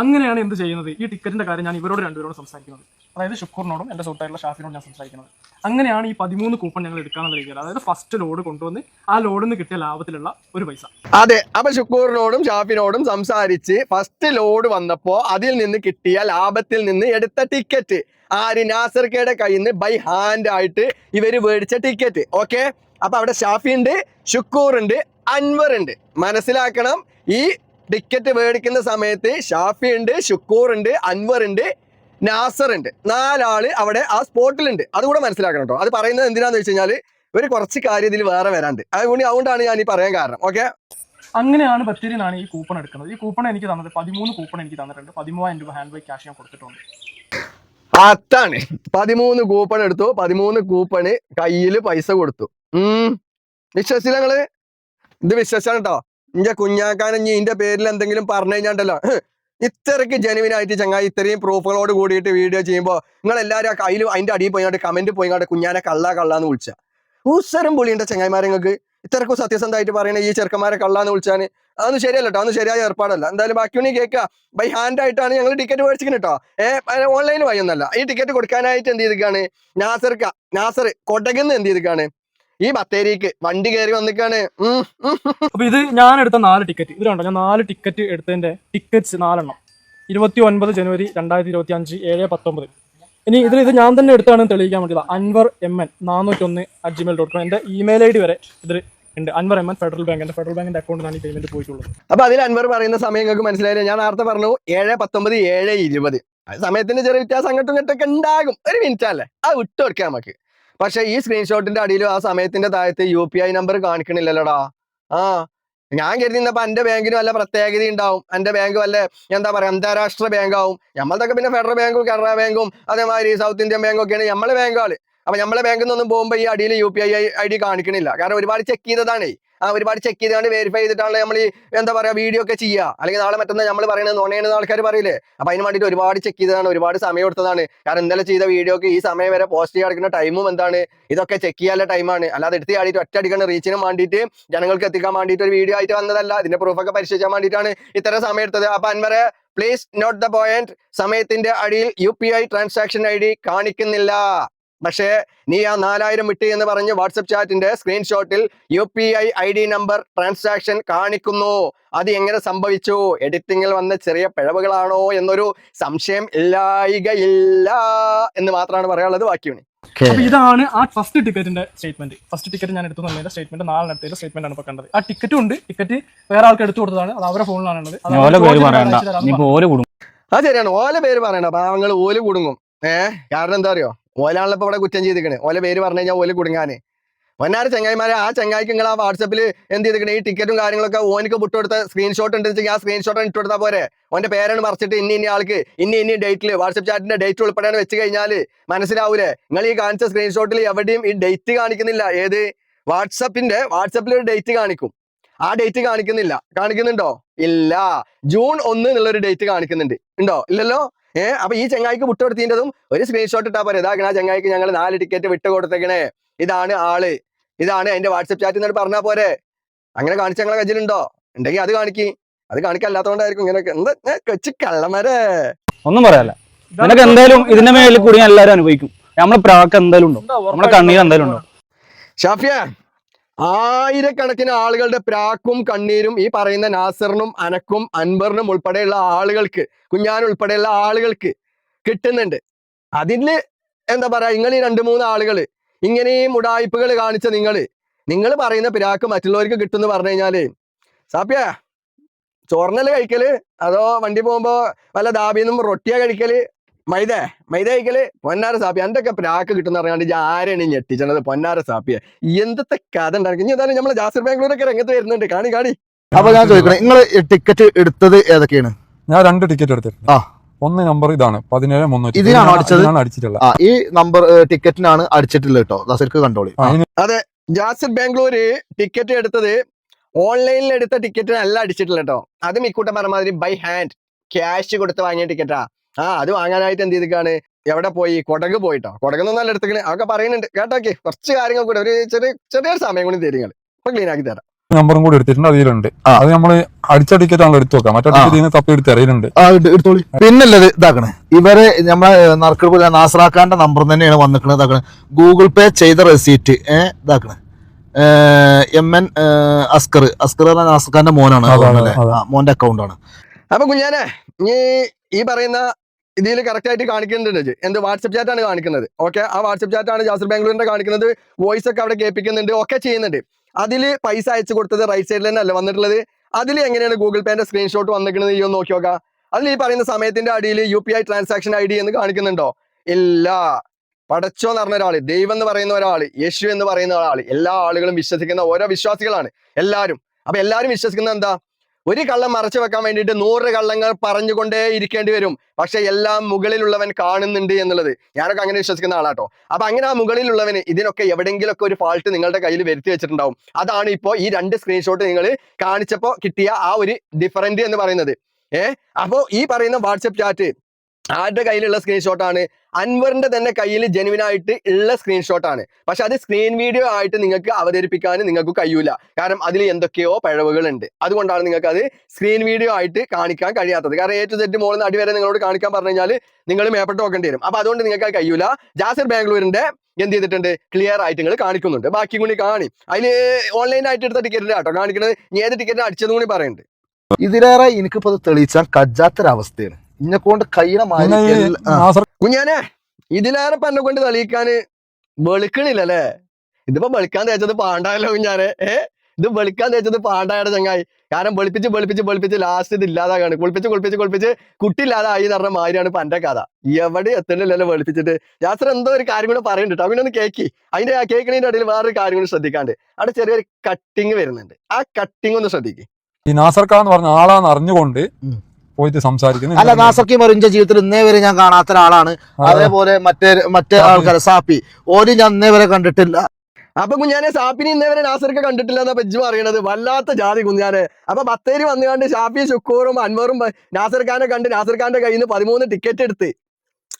S4: അങ്ങനെയാണ് എന്ത് ചെയ്യുന്നത്? ഈ ടിക്കറ്റിന്റെ കാര്യം ഞാൻ ഇവരോട് രണ്ടുപേരോട് സംസാരിക്കുന്നത്. അതായത് ഷുക്കൂറിനോടും എന്റെ സുഹൃത്തായിട്ടുള്ള ഷാഫിനോടും ഞാൻ സംസാരിക്കുന്നത്. അങ്ങനെയാണ് ഈ പതിമൂന്ന് കൂപ്പൺ ഞങ്ങൾ എടുക്കാനുള്ള രീതിയിൽ അതായത് ഫസ്റ്റ് ലോഡ് കൊണ്ടുവന്ന് ആ ലോഡിൽ നിന്ന് കിട്ടിയ ലാഭത്തിലുള്ള ഒരു പൈസ.
S2: അതെ അപ്പൊ ഷുക്കൂറിനോടും ഷാഫിനോടും സംസാരിച്ച് ഫസ്റ്റ് ലോഡ് വന്നപ്പോ അതിൽ നിന്ന് കിട്ടിയ ലാഭത്തിൽ നിന്ന് എടുത്ത ടിക്കറ്റ് ആര്? നാസർക്കയുടെ കയ്യിൽ നിന്ന് ബൈ ഹാൻഡ് ആയിട്ട് ഇവർ മേടിച്ച ടിക്കറ്റ് ഓക്കെ അപ്പൊ അവിടെ ഷാഫി ഉണ്ട് ഷുക്കൂർ ഉണ്ട് അൻവർ ഉണ്ട് മനസ്സിലാക്കണം ഈ ടിക്കറ്റ് മേടിക്കുന്ന സമയത്ത് ഷാഫി ഉണ്ട് ഷുക്കൂർ ഉണ്ട് അൻവർ ഉണ്ട് നാസർ ഉണ്ട്. നാലാൾ അവിടെ ആ സ്പോട്ടിലുണ്ട്. അതുകൂടെ മനസ്സിലാക്കണം കേട്ടോ. അത് പറയുന്നത് എന്തിനാന്ന് വെച്ച് കഴിഞ്ഞാൽ ഒരു കുറച്ച് കാര്യം ഇതിൽ വേറെ വരാണ്ട്. അതുകൊണ്ട് അതുകൊണ്ടാണ് ഞാൻ ഈ പറയാൻ കാരണം. ഓക്കെ
S4: അങ്ങനെയാണ് ബത്തേരിയിലാണ് ഈ കൂപ്പൺ എടുക്കുന്നത്. ഈ കൂപ്പൺ എനിക്ക് തന്നത് പതിമൂന്ന് കൂപ്പൺ എനിക്ക് തന്നിട്ടുണ്ട്. പതിമൂവായിരം രൂപ ഹാൻഡ് ബൈ ക്യാഷ് ഞാൻ കൊടുത്തിട്ടുണ്ട്.
S2: അതാണ്. പതിമൂന്ന് കൂപ്പൺ എടുത്തു. പതിമൂന്ന് കൂപ്പണ് കയ്യിൽ പൈസ കൊടുത്തു. ഉം. വിശ്വസിച്ചില്ല നിങ്ങൾ? ഇത് വിശ്വസിച്ചാണ് കേട്ടോ. ഇന്റെ കുഞ്ഞാക്കാരൻ ഇനി ഇന്റെ പേരിൽ എന്തെങ്കിലും പറഞ്ഞു കഴിഞ്ഞാണ്ടല്ലോ. ഇത്രയ്ക്ക് ജെനുവിൻ ആയിട്ട് ചങ്ങായി ഇത്രയും പ്രൂഫുകളോട് കൂടിയിട്ട് വീഡിയോ ചെയ്യുമ്പോൾ നിങ്ങൾ എല്ലാവരും ആ കയ്യിൽ അതിന്റെ അടിയിൽ പോയിങ്ങാണ്ട് കമന്റ് പോയിങ്ങാണ്ട് കുഞ്ഞാനെ കള്ള കള്ളാന്ന് വിളിച്ച. ഉസരം പൊളിയുണ്ട ചങ്ങായിമാരെ നിങ്ങൾക്ക് ഇത്രക്കും സത്യസന്ധമായിട്ട് പറയണ ഈ ചെറുക്കന്മാരെ കള്ളാന്ന് വിളിച്ചാൽ അതൊന്നും ശരിയല്ല കേട്ടോ അതൊന്നും ശരിയായ ഏർപ്പാടല്ല. എന്തായാലും ബാക്കി കേൾക്കുക ബൈ ഹാൻഡ് ആയിട്ടാണ് ഞങ്ങൾ ടിക്കറ്റ് മേടിച്ചിരിക്കുന്നത് കേട്ടോ ഏഹ് ഓൺലൈൻ വഴി ഒന്നല്ല ഈ ടിക്കറ്റ് കൊടുക്കാനായിട്ട് എന്ത് ചെയ്തിരിക്കുകയാണ് നാസർക്ക നാസർ കൊടകുന്ന് എന്ത് ചെയ്തിക്കാണ് ഈ ബത്തേരിക്ക് വണ്ടി കയറി വന്നിക്കാണ്.
S4: അപ്പൊ ഇത് ഞാൻ എടുത്ത നാല് ടിക്കറ്റ് ഇത് കണ്ടോ? ഞാൻ നാല് ടിക്കറ്റ് എടുത്തതിന്റെ ടിക്കറ്റ്സ് നാലെണ്ണം. ഇരുപത്തി ഒൻപത് ജനുവരി രണ്ടായിരത്തി ഇരുപത്തി അഞ്ച് ഏഴ് പത്തൊമ്പത്. ഇനി ഇതിൽ ഇത് ഞാൻ തന്നെ എടുത്താണ് തെളിയിക്കാൻ വേണ്ടിയത്. അൻവർ എം എൻ നാനൂറ്റൊന്ന് അറ്റ് ജിമെയിൽ ഡോട്ട് കോം എന്റെ ഇമെയിൽ ഐ ഡി വരെ ഇതിൽ ഉണ്ട്. Anwar M N Federal Bank. എന്റെ ഫെഡറൽ ബാങ്കിന്റെ അക്കൗണ്ടിലാണ് ഈ പേയ്മെന്റ് പോയിട്ടുള്ളത്.
S2: അപ്പൊ അതിൽ അൻവർ പറയുന്ന സമയം നിങ്ങൾക്ക് മനസ്സിലായില്ല? ഞാൻ നേരത്തെ പറഞ്ഞു ഏഴ് പത്തൊമ്പത് ഏഴ് ഇരുപത്. സമയത്തിന്റെ ചെറിയ വ്യത്യാസം അങ്ങോട്ടും ഇങ്ങോട്ടൊക്കെ ഉണ്ടാകും. ഒരു മിനിറ്റ് അല്ലേ? അത് വിട്ടു കൊടുക്കാം നമുക്ക്. പക്ഷെ ഈ സ്ക്രീൻഷോട്ടിന്റെ അടിയിലും ആ സമയത്തിന്റെ താഴത്ത് യു പി ഐ നമ്പർ കാണിക്കണില്ലല്ലോടാ. ആ ഞാൻ കരുതിന്നപ്പോ എന്റെ ബാങ്കിന് വല്ല പ്രത്യേകത ഉണ്ടാവും. എന്റെ ബാങ്ക് വല്ല എന്താ പറയാ അന്താരാഷ്ട്ര ബാങ്കാവും. നമ്മളതൊക്കെ പിന്നെ ഫെഡറൽ ബാങ്കും കേരള ബാങ്കും അതേമാതിരി സൗത്ത് ഇന്ത്യൻ ബാങ്കും ഒക്കെയാണ് നമ്മളെ ബാങ്കുകൾ അപ്പൊ നമ്മളെ ബാങ്കിൽ നിന്നൊന്നും പോകുമ്പോൾ ഈ അടിയിൽ U P I I D കാണിക്കണില്ല. കാരണം ഒരുപാട് ചെക്ക് ചെയ്തതാണ്. ഒരുപാട് ചെക്ക് ചെയ്തുകൊണ്ട് വെരിഫൈ ചെയ്തിട്ടാണ് നമ്മൾ ഈ എന്താ പറയുക വീഡിയോ ഒക്കെ ചെയ്യുക. അല്ലെങ്കിൽ നാളെ മറ്റന്നാൾ നമ്മൾ പറയുന്നത് നുണയാണെന്ന് ആൾക്കാർ പറയില്ലേ? അപ്പൊ അതിന് വേണ്ടിയിട്ട് ഒരുപാട് ചെക്ക് ചെയ്തതാണ് ഒരുപാട് സമയം എടുത്തതാണ്. കാരണം ഇന്നലെ ചെയ്ത വീഡിയോക്ക് ഈ സമയം വരെ പോസ്റ്റ് ചെയ്യാൻ ടൈമും എന്താണ്? ഇതൊക്കെ ചെക്ക് ചെയ്യാനുള്ള ടൈമാണ് അല്ലാതെ എടുത്ത് ചാടിയിട്ട് ഒറ്റ അടിക്കുന്ന റീച്ചിനും വേണ്ടിയിട്ട് ജനങ്ങൾക്ക് എത്തിക്കാൻ വേണ്ടിയിട്ട് ഒരു വീഡിയോ ആയിട്ട് വന്നതല്ല. ഇതിന്റെ പ്രൂഫൊക്കെ പരിശോധിക്കാൻ വേണ്ടിയിട്ടാണ് ഇത്ര സമയം എടുത്തത്. അപ്പൊ അൻവരെ പ്ലീസ് നോട്ട് ദ പോയിന്റ് സമയത്തിന്റെ അടിയിൽ U P I transaction I D കാണിക്കുന്നില്ല. പക്ഷേ നീ ആ നാലായിരം വിട്ട് എന്ന് പറഞ്ഞ് വാട്സപ്പ് ചാറ്റിന്റെ സ്ക്രീൻഷോട്ടിൽ U P I I D number transaction കാണിക്കുന്നു. അത് എങ്ങനെ സംഭവിച്ചു? എഡിറ്റിംഗിൽ വന്ന ചെറിയ പിഴവുകളാണോ എന്നൊരു സംശയം ഇല്ലായികയില്ല എന്ന് മാത്രമാണ് പറയാനുള്ളത് ബാക്കിയാണ്
S4: അപ്പൊ ഇതാണ് ആ ഫസ്റ്റ് ടിക്കറ്റിന്റെ സ്റ്റേറ്റ്മെന്റ് ഫസ്റ്റ് ടിക്കറ്റ് ഞാൻ എടുത്തു തന്നതിന്റെ സ്റ്റേറ്റ്മെന്റ് നാളെ എടുത്തതിന്റെ സ്റ്റേറ്റ്മെന്റ് ആണ് ഇപ്പൊ കണ്ടത്. ആ ടിക്കറ്റും ഉണ്ട്. ടിക്കറ്റ് വേറെ ആൾക്ക് എടുത്തു കൊടുത്തതാണ്. അത് അവരുടെ ഫോണിലാണ് ഉള്ളത്. അത്
S2: ശരിയാണ്. ഓല പേര് പറയണ്ട. പാവങ്ങൾ ഓൽ കുടുങ്ങും. ഏഹ്? കാരണം എന്താ അറിയോ? ഓലാണല്ലോ ഇപ്പൊ ഇവിടെ കുറ്റം ചെയ്തിരിക്കണേ. ഓല പേര് പറഞ്ഞു കഴിഞ്ഞാൽ ഓല കുടുങ്ങാന്. വന്നാറ് ചങ്ങായിമാരെ ആ ചങ്ങായിക്ക് നിങ്ങൾ ആ വാട്സപ്പിൽ എന്ത് ചെയ്തിരിക്കണേ? ഈ ടിക്കറ്റും കാര്യങ്ങളൊക്കെ ഓനിക്ക് വിട്ടുകൊടുത്ത സ്ക്രീൻഷോട്ട് ഉണ്ട് ആ സ്ക്രീൻഷോട്ട് ഇട്ട് കൊടുത്താൽ പോരെ. ഓന്റെ പേരാണ് മറിച്ചിട്ട് ഇനി ഇനി ആൾക്ക് ഇനി ഇനി ഡേറ്റിൽ വാട്സപ്പ് ചാറ്റിന്റെ ഡേറ്റ് ഉൾപ്പെടെയാണ് വെച്ച് കഴിഞ്ഞാൽ മനസ്സിലാവൂലേ? നിങ്ങൾ ഈ കാണിച്ച സ്ക്രീൻഷോട്ടിൽ എവിടെയും ഈ ഡേറ്റ് കാണിക്കുന്നില്ല. ഏത്? വാട്സപ്പിന്റെ വാട്സപ്പിൽ ഒരു ഡേറ്റ് കാണിക്കും. ആ ഡേറ്റ് കാണിക്കുന്നില്ല. കാണിക്കുന്നുണ്ടോ? ഇല്ല. ജൂൺ ഒന്ന് എന്നുള്ളൊരു ഡേറ്റ് കാണിക്കുന്നുണ്ട്. ഉണ്ടോ? ഇല്ലല്ലോ? ഏഹ് അപ്പൊ ഈ ചങ്ങായിക്ക് വിട്ടുകൊടുത്തതിന്റെതും ഒരു സ്ക്രീൻഷോട്ട് ഇട്ടാ പോരെ. ഇതാകണ ചങ്ങായിക്ക് ഞങ്ങൾ നാല് ടിക്കറ്റ് വിട്ടു കൊടുത്തേക്കണേ. ഇതാണ് ആൾ. ഇതാണ് എന്റെ വാട്സപ്പ് ചാറ്റ് എന്നിട്ട് പറഞ്ഞാ പോരെ. അങ്ങനെ കാണിച്ച ഞങ്ങളെ കയ്യിലുണ്ടോ? ഉണ്ടെങ്കിൽ അത് കാണിക്കി. അത് കാണിക്കല്ലാത്തോണ്ടായിരിക്കും ഇങ്ങനെ എന്താ ഞാൻ കൊച്ചു കള്ളമരെ
S5: ഒന്നും പറയാല്ല. നിനക്ക് എന്തായാലും ഇതിന്റെ മേലിൽ കൂടി എല്ലാവരും അനുഭവിക്കും. നമ്മളെ പ്രാക്ക് എന്തായാലും
S4: ഉണ്ടോ?
S5: നമ്മളെ കണ്ണീർ എന്തായാലും ഉണ്ടോ?
S2: ഷാഫിയ ആയിരക്കണക്കിന് ആളുകളുടെ പ്രാക്കും കണ്ണീരും ഈ പറയുന്ന നാസറിനും അനക്കും അൻബറിനും ഉൾപ്പെടെയുള്ള ആളുകൾക്ക് കുഞ്ഞാൻ ഉൾപ്പെടെയുള്ള ആളുകൾക്ക് കിട്ടുന്നുണ്ട്. അതിൽ എന്താ പറയാ നിങ്ങൾ ഈ രണ്ട് മൂന്ന് ആളുകൾ ഇങ്ങനെയും ഉടായ്പകൾ കാണിച്ച നിങ്ങൾ നിങ്ങൾ പറയുന്ന പിരാക്ക് മറ്റുള്ളവർക്ക് കിട്ടുമെന്ന് പറഞ്ഞു കഴിഞ്ഞാൽ സാപ്പിയ ചോറിനല്ലേ കഴിക്കൽ? അതോ വണ്ടി പോകുമ്പോ വല്ല ദാബിന്നും റൊട്ടിയാ കഴിക്കൽ? മൈദ മൈദേക്കൽ പൊന്നാര സാപ്പി എന്റെ ഒക്കെ പ്രാക്ക് കിട്ടുന്ന അറിയാണ്ട് ആരാണ് ആരെയാണ് ഞെട്ടിച്ചത് പൊന്നാര സാപ്പിയെ. എന്തൊക്കെ കഥ ഉണ്ടാക്കി ഇനി എന്തായാലും നമ്മളെ ജാസിർ ബാംഗ്ലൂരൊക്കെ രംഗത്ത് വരുന്നുണ്ട്. കാണി കാണി.
S3: അപ്പൊ ഞാൻ ചോദിക്കണേ നിങ്ങൾ ടിക്കറ്റ് എടുത്തത് ഏതൊക്കെയാണ്?
S6: ഞാൻ രണ്ട് ടിക്കറ്റ് എടുത്തിട്ടുണ്ട്.
S3: ആ.
S6: ഒന്ന് നമ്പർ ഇതാണ് പതിനേഴ് മുന്നൂറ്റി
S3: ഇതിനാണോ അടിച്ചത്?
S6: അടിച്ചിട്ടുള്ളത്.
S3: ഈ നമ്പർ ടിക്കറ്റിനാണ് അടിച്ചിട്ടുള്ളത് കേട്ടോ. ദാസർക്ക് കണ്ടോളി.
S6: അതെ
S2: ജാസിർ ബാംഗ്ലൂര് ടിക്കറ്റ് എടുത്തത് ഓൺലൈനിൽ എടുത്ത ടിക്കറ്റിനല്ല അടിച്ചിട്ടില്ല കേട്ടോ. അത് മിക്കൂട്ടം പറഞ്ഞ മാതിരി ബൈ ഹാൻഡ് ക്യാഷ് കൊടുത്ത് വാങ്ങിയ ടിക്കറ്റാ ആ അത് വാങ്ങാനായിട്ട് എന്ത് ചെയ്തിക്കാണ് എവിടെ പോയി? കൊടക് പോയിട്ടോ? കൊടകൊന്നും നല്ല എടുത്തേക്കണ്? അതൊക്കെ പറയുന്നുണ്ട്. കേട്ടോക്കെ? കുറച്ച് കാര്യങ്ങൾ കൂടെ. ഒരു ചെറിയ ചെറിയൊരു സമയം കൂടി തരും ഇപ്പൊ ക്ലീൻ ആക്കി തരാം.
S6: നമ്പറും കൂടി എടുത്തിട്ടുണ്ട്. അതിലുണ്ട്. അത് നമ്മൾ അടിച്ച ടിക്കറ്റ് ആണല്ലോ എടുത്തു നോക്കാം മറ്റേ. തപ്പി എടുത്ത് അറിയുന്നുണ്ട്
S3: എടുത്തോളി. പിന്നുള്ളത് ഇതാക്കണേ? ഇവരെ നമ്മളെ നറുക്കെടുപ്പ് നാസറാക്കാന്റെ നമ്പർ തന്നെയാണ് വന്നിക്കണത് ഇതാക്കണേ. ഗൂഗിൾ പേ ചെയ്ത റെസീറ്റ് ഏഹ് ഇതാക്കണേ. M N Askar. അസ്കർ പറഞ്ഞ നാസർഖാന്റെ മോനാണ് മോന്റെ അക്കൗണ്ടാണ്
S2: അപ്പൊ കുഞ്ഞാനെ ഈ പറയുന്ന ഇതിൽ കറക്റ്റ് ആയിട്ട് കാണിക്കുന്നുണ്ട്. എന്ത് വാട്സപ്പ് ചാറ്റ് ആണ് കാണിക്കുന്നത്. ഓക്കെ ആ വാട്സപ്പ് ചാറ്റ് ആണ് ജാസർ ബാംഗ്ലൂരിന്റെ കാണിക്കുന്നത്. വോയിസ് ഒക്കെ അവിടെ കേൾപ്പിക്കുന്നുണ്ട്. ഒക്കെ ചെയ്യുന്നുണ്ട്. അതിൽ പൈസ അയച്ചു കൊടുത്തത് റൈറ്റ് സൈഡിൽ തന്നെ അല്ല വന്നിട്ടുള്ളത്? അതിൽ എങ്ങനെയാണ് ഗൂഗിൾ പേന്റെ സ്ക്രീൻഷോട്ട് വന്നിരിക്കുന്നത്? ഈ ഒന്ന് നോക്കി നോക്കാം. അതിൽ ഈ പറയുന്ന സമയത്തിന്റെ അടിയിൽ U P I transaction I D എന്ന് കാണിക്കുന്നുണ്ടോ? ഇല്ല. പടച്ചോ എന്ന് പറഞ്ഞ ഒരാൾ ദൈവം എന്ന് പറയുന്ന ഒരാൾ യേശു എന്ന് പറയുന്ന ഒരാൾ എല്ലാ ആളുകളും വിശ്വസിക്കുന്ന ഓരോ വിശ്വാസികളാണ് എല്ലാവരും അപ്പൊ എല്ലാവരും വിശ്വസിക്കുന്നത് എന്താ? ഒരു കള്ളം മറച്ചു വെക്കാൻ വേണ്ടിയിട്ട് നൂറ് കള്ളങ്ങൾ പറഞ്ഞുകൊണ്ടേ ഇരിക്കേണ്ടി വരും. പക്ഷെ എല്ലാം മുകളിലുള്ളവൻ കാണുന്നുണ്ട് എന്നുള്ളത്. ഞാനൊക്കെ അങ്ങനെ വിശ്വസിക്കുന്ന ആളാട്ടോ. അപ്പൊ അങ്ങനെ ആ മുകളിലുള്ളവന് ഇതിനൊക്കെ എവിടെയെങ്കിലൊക്കെ ഒരു ഫാൾട്ട് നിങ്ങളുടെ കയ്യിൽ വരുത്തി വെച്ചിട്ടുണ്ടാവും. അതാണ് ഇപ്പോ ഈ രണ്ട് സ്ക്രീൻഷോട്ട് നിങ്ങൾ കാണിച്ചപ്പോൾ കിട്ടിയ ആ ഒരു ഡിഫറന്റ് എന്ന് പറയുന്നത്. ഏഹ് അപ്പോൾ ഈ പറയുന്ന വാട്സപ്പ് ചാറ്റ് ആരുടെ കയ്യിലുള്ള സ്ക്രീൻഷോട്ടാണ് അൻവറിന്റെ തന്നെ കയ്യിൽ ജെനുവിനായിട്ട് ഉള്ള സ്ക്രീൻഷോട്ടാണ് പക്ഷെ അത് സ്ക്രീൻ വീഡിയോ ആയിട്ട് നിങ്ങൾക്ക് അവതരിപ്പിക്കാൻ നിങ്ങൾക്ക് കഴിയൂല. കാരണം അതിൽ എന്തൊക്കെയോ പിഴവുകളുണ്ട്. അതുകൊണ്ടാണ് നിങ്ങൾക്ക് അത് സ്ക്രീൻ വീഡിയോ ആയിട്ട് കാണിക്കാൻ കഴിയാത്തത്. കാരണം ഏറ്റവും തെറ്റ് മോളിൽ നിന്ന് അടിവരെ നിങ്ങളോട് കാണിക്കാൻ പറഞ്ഞു കഴിഞ്ഞാൽ നിങ്ങൾ മേപ്പെട്ട് നോക്കേണ്ടി വരും. അപ്പൊ അതുകൊണ്ട് നിങ്ങൾക്ക് അത് കഴിയൂല. ജാസിർ ബാംഗ്ലൂരിന്റെ എന്ത് ചെയ്തിട്ടുണ്ട്? ക്ലിയർ ആയിട്ട് നിങ്ങൾ കാണിക്കുന്നുണ്ട്. ബാക്കി കൂടി കാണി. അതിൽ ഓൺലൈൻ ആയിട്ട് എടുത്ത ടിക്കറ്റിന്റെ കേട്ടോ കാണിക്കുന്നത് ഏത് ടിക്കറ്റ് അടിച്ചതും കൂടി പറയുന്നുണ്ട്.
S3: ഇതിലേറെ എനിക്കിപ്പോ തെളിയിച്ചാൽ കജ്ജാത്തൊരവസ്ഥയാണ്. ഇന്നെ കൊണ്ട് കഴിയണ
S6: പിന്നെ
S2: കുഞ്ഞാനെ ഇതിലേറെ പെണ്ണെ കൊണ്ട് തെളിയിക്കാന് വെളുക്കണില്ലല്ലേ? ഇതിപ്പോ വെളുക്കാൻ തേച്ചത് പാണ്ടായല്ലോ കുഞ്ഞാനെ. ഏ? ഇത് വെളുക്കാൻ തേച്ചത് പാണ്ടായുടെ ചങ്ങായി. കാരണം വെളുപ്പിച്ച് വെളുപ്പിച്ച് വെളുപ്പിച്ച് ലാസ്റ്റ് ഇത് ഇല്ലാതാകാണ്. കുളിപ്പിച്ച് കുളിപ്പിച്ച് കുളിപ്പിച്ച് കുട്ടി ഇല്ലാതായി എന്ന് പറഞ്ഞ മാതിരിയാണ് ഇപ്പൊ എന്റെ കഥ. എവിടെ എത്തണില്ലല്ലോ വെളുപ്പിച്ചിട്ട്. യാത്ര എന്തോ ഒരു കാര്യം കൂടെ പറയുന്നുണ്ട് കേട്ടോ അവനൊന്ന് കേക്കി. അതിന്റെ ആ കേക്കണിന്റെ ഇടയിൽ വേറൊരു കാര്യം കൂടി ശ്രദ്ധിക്കാണ്ട്. അവിടെ ചെറിയൊരു കട്ടിങ് വരുന്നുണ്ട്. ആ കട്ടിങ് ഒന്ന് ശ്രദ്ധിക്കും.
S6: ഈ നാസർക്കാന്ന് പറഞ്ഞ ആളാന്ന് അറിഞ്ഞുകൊണ്ട്. പോയിട്ട് സംസാരിക്കുന്നു
S3: അല്ല നാസർക്കി മറിഞ്ച ജീവിതത്തിൽ ഇന്നേ വരെ ഞാൻ കാണാത്ത ഒരാളാണ് അതേപോലെ മറ്റേ മറ്റേ
S6: ആൾക്കാരെ
S3: ആൾക്കാർ സാപ്പി ഓര് ഞാൻ ഇന്നേ വരെ കണ്ടിട്ടില്ല.
S2: അപ്പൊ കുഞ്ഞാനെ സാപ്പിനി ഇന്നേവരെ നാസർക്ക് കണ്ടിട്ടില്ല എന്നാ പെജ്ജു പറയണത്. വല്ലാത്ത ജാതി കുഞ്ഞാനെ. അപ്പൊ ബത്തേരി വന്നുകൊണ്ട് ഷാഫി ഷുക്കൂറും അൻവറും നാസർ ഖാനെ കണ്ട് നാസർ ഖാന്റെ കയ്യിൽ നിന്ന് പതിമൂന്ന് ടിക്കറ്റ് എടുത്ത്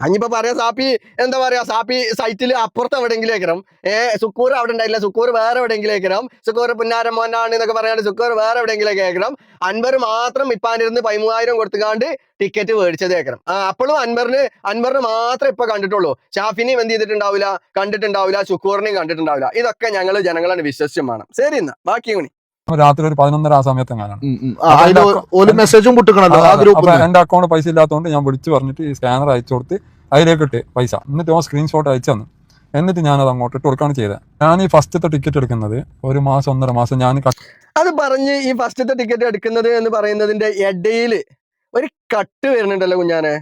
S2: അഞ്ഞിപ്പോ പറയാ സാപ്പി എന്താ പറയാ സാപ്പി സൈറ്റിൽ അപ്പുറത്ത് എവിടെയെങ്കിലും എവിടെയെങ്കിലേക്കണം ഏ സുക്കൂർ അവിടെ ഉണ്ടായില്ല സുക്കൂർ വേറെ എവിടെയെങ്കിലും എവിടെയെങ്കിലേക്കണം സുക്കൂർ പുന്നാരം മോനാണ് എന്നൊക്കെ പറയാണ്ട് സുക്കൂർ വേറെ എവിടെയെങ്കിലും കേൾക്കണം അൻവർ മാത്രം ഇപ്പാനിരുന്ന് പതിമൂവായിരം കൊടുത്തുകാണ്ട് ടിക്കറ്റ് മേടിച്ചത് കേൾക്കണം ആ അപ്പോഴും അൻവറിന് അൻവറിന് മാത്രമേ ഇപ്പൊ കണ്ടിട്ടുള്ളൂ. ഷാഫിനെയും എന്ത് ചെയ്തിട്ടുണ്ടാവില്ല കണ്ടിട്ടുണ്ടാവില്ല സുക്കൂറിനെയും കണ്ടിട്ടുണ്ടാവില്ല. ഇതൊക്കെ ഞങ്ങൾ ജനങ്ങളാണ് വിശ്വസിച്ചും വേണം. ശരി എന്നാ ബാക്കി
S6: രാത്രി ഒരു പതിനൊന്നര ആ സമയത്ത് എങ്ങാനാണ്.
S3: ഒരു മെസ്സേജും
S6: അപ്പൊ
S3: ഗ്രൂപ്പിൽ
S6: എന്റെ അക്കൗണ്ട് പൈസ ഇല്ലാത്തതുകൊണ്ട് ഞാൻ വിളിച്ചു പറഞ്ഞിട്ട് ഈ സ്കാനർ അയച്ചു കൊടുത്ത് അതിലേക്ക് ഇട്ട് പൈസ. എന്നിട്ട് ഓ സ്ക്രീൻഷോട്ട് അയച്ചു തന്നു. എന്നിട്ട് ഞാനത് അങ്ങോട്ട് ഇട്ട് കൊടുക്കുകയാണ് ചെയ്തത്. ഞാൻ ഈ ഫസ്റ്റത്തെ ടിക്കറ്റ് എടുക്കുന്നത് ഒരു മാസം ഒന്നര മാസം ഞാൻ
S2: അത് പറഞ്ഞ് ഈ ഫസ്റ്റത്തെ ടിക്കറ്റ് എടുക്കുന്നത് എന്ന് പറയുന്നതിന്റെ ഇടയിൽ ഒരു കട്ട് വരുന്നുണ്ടല്ലോ കുഞ്ഞാനെ.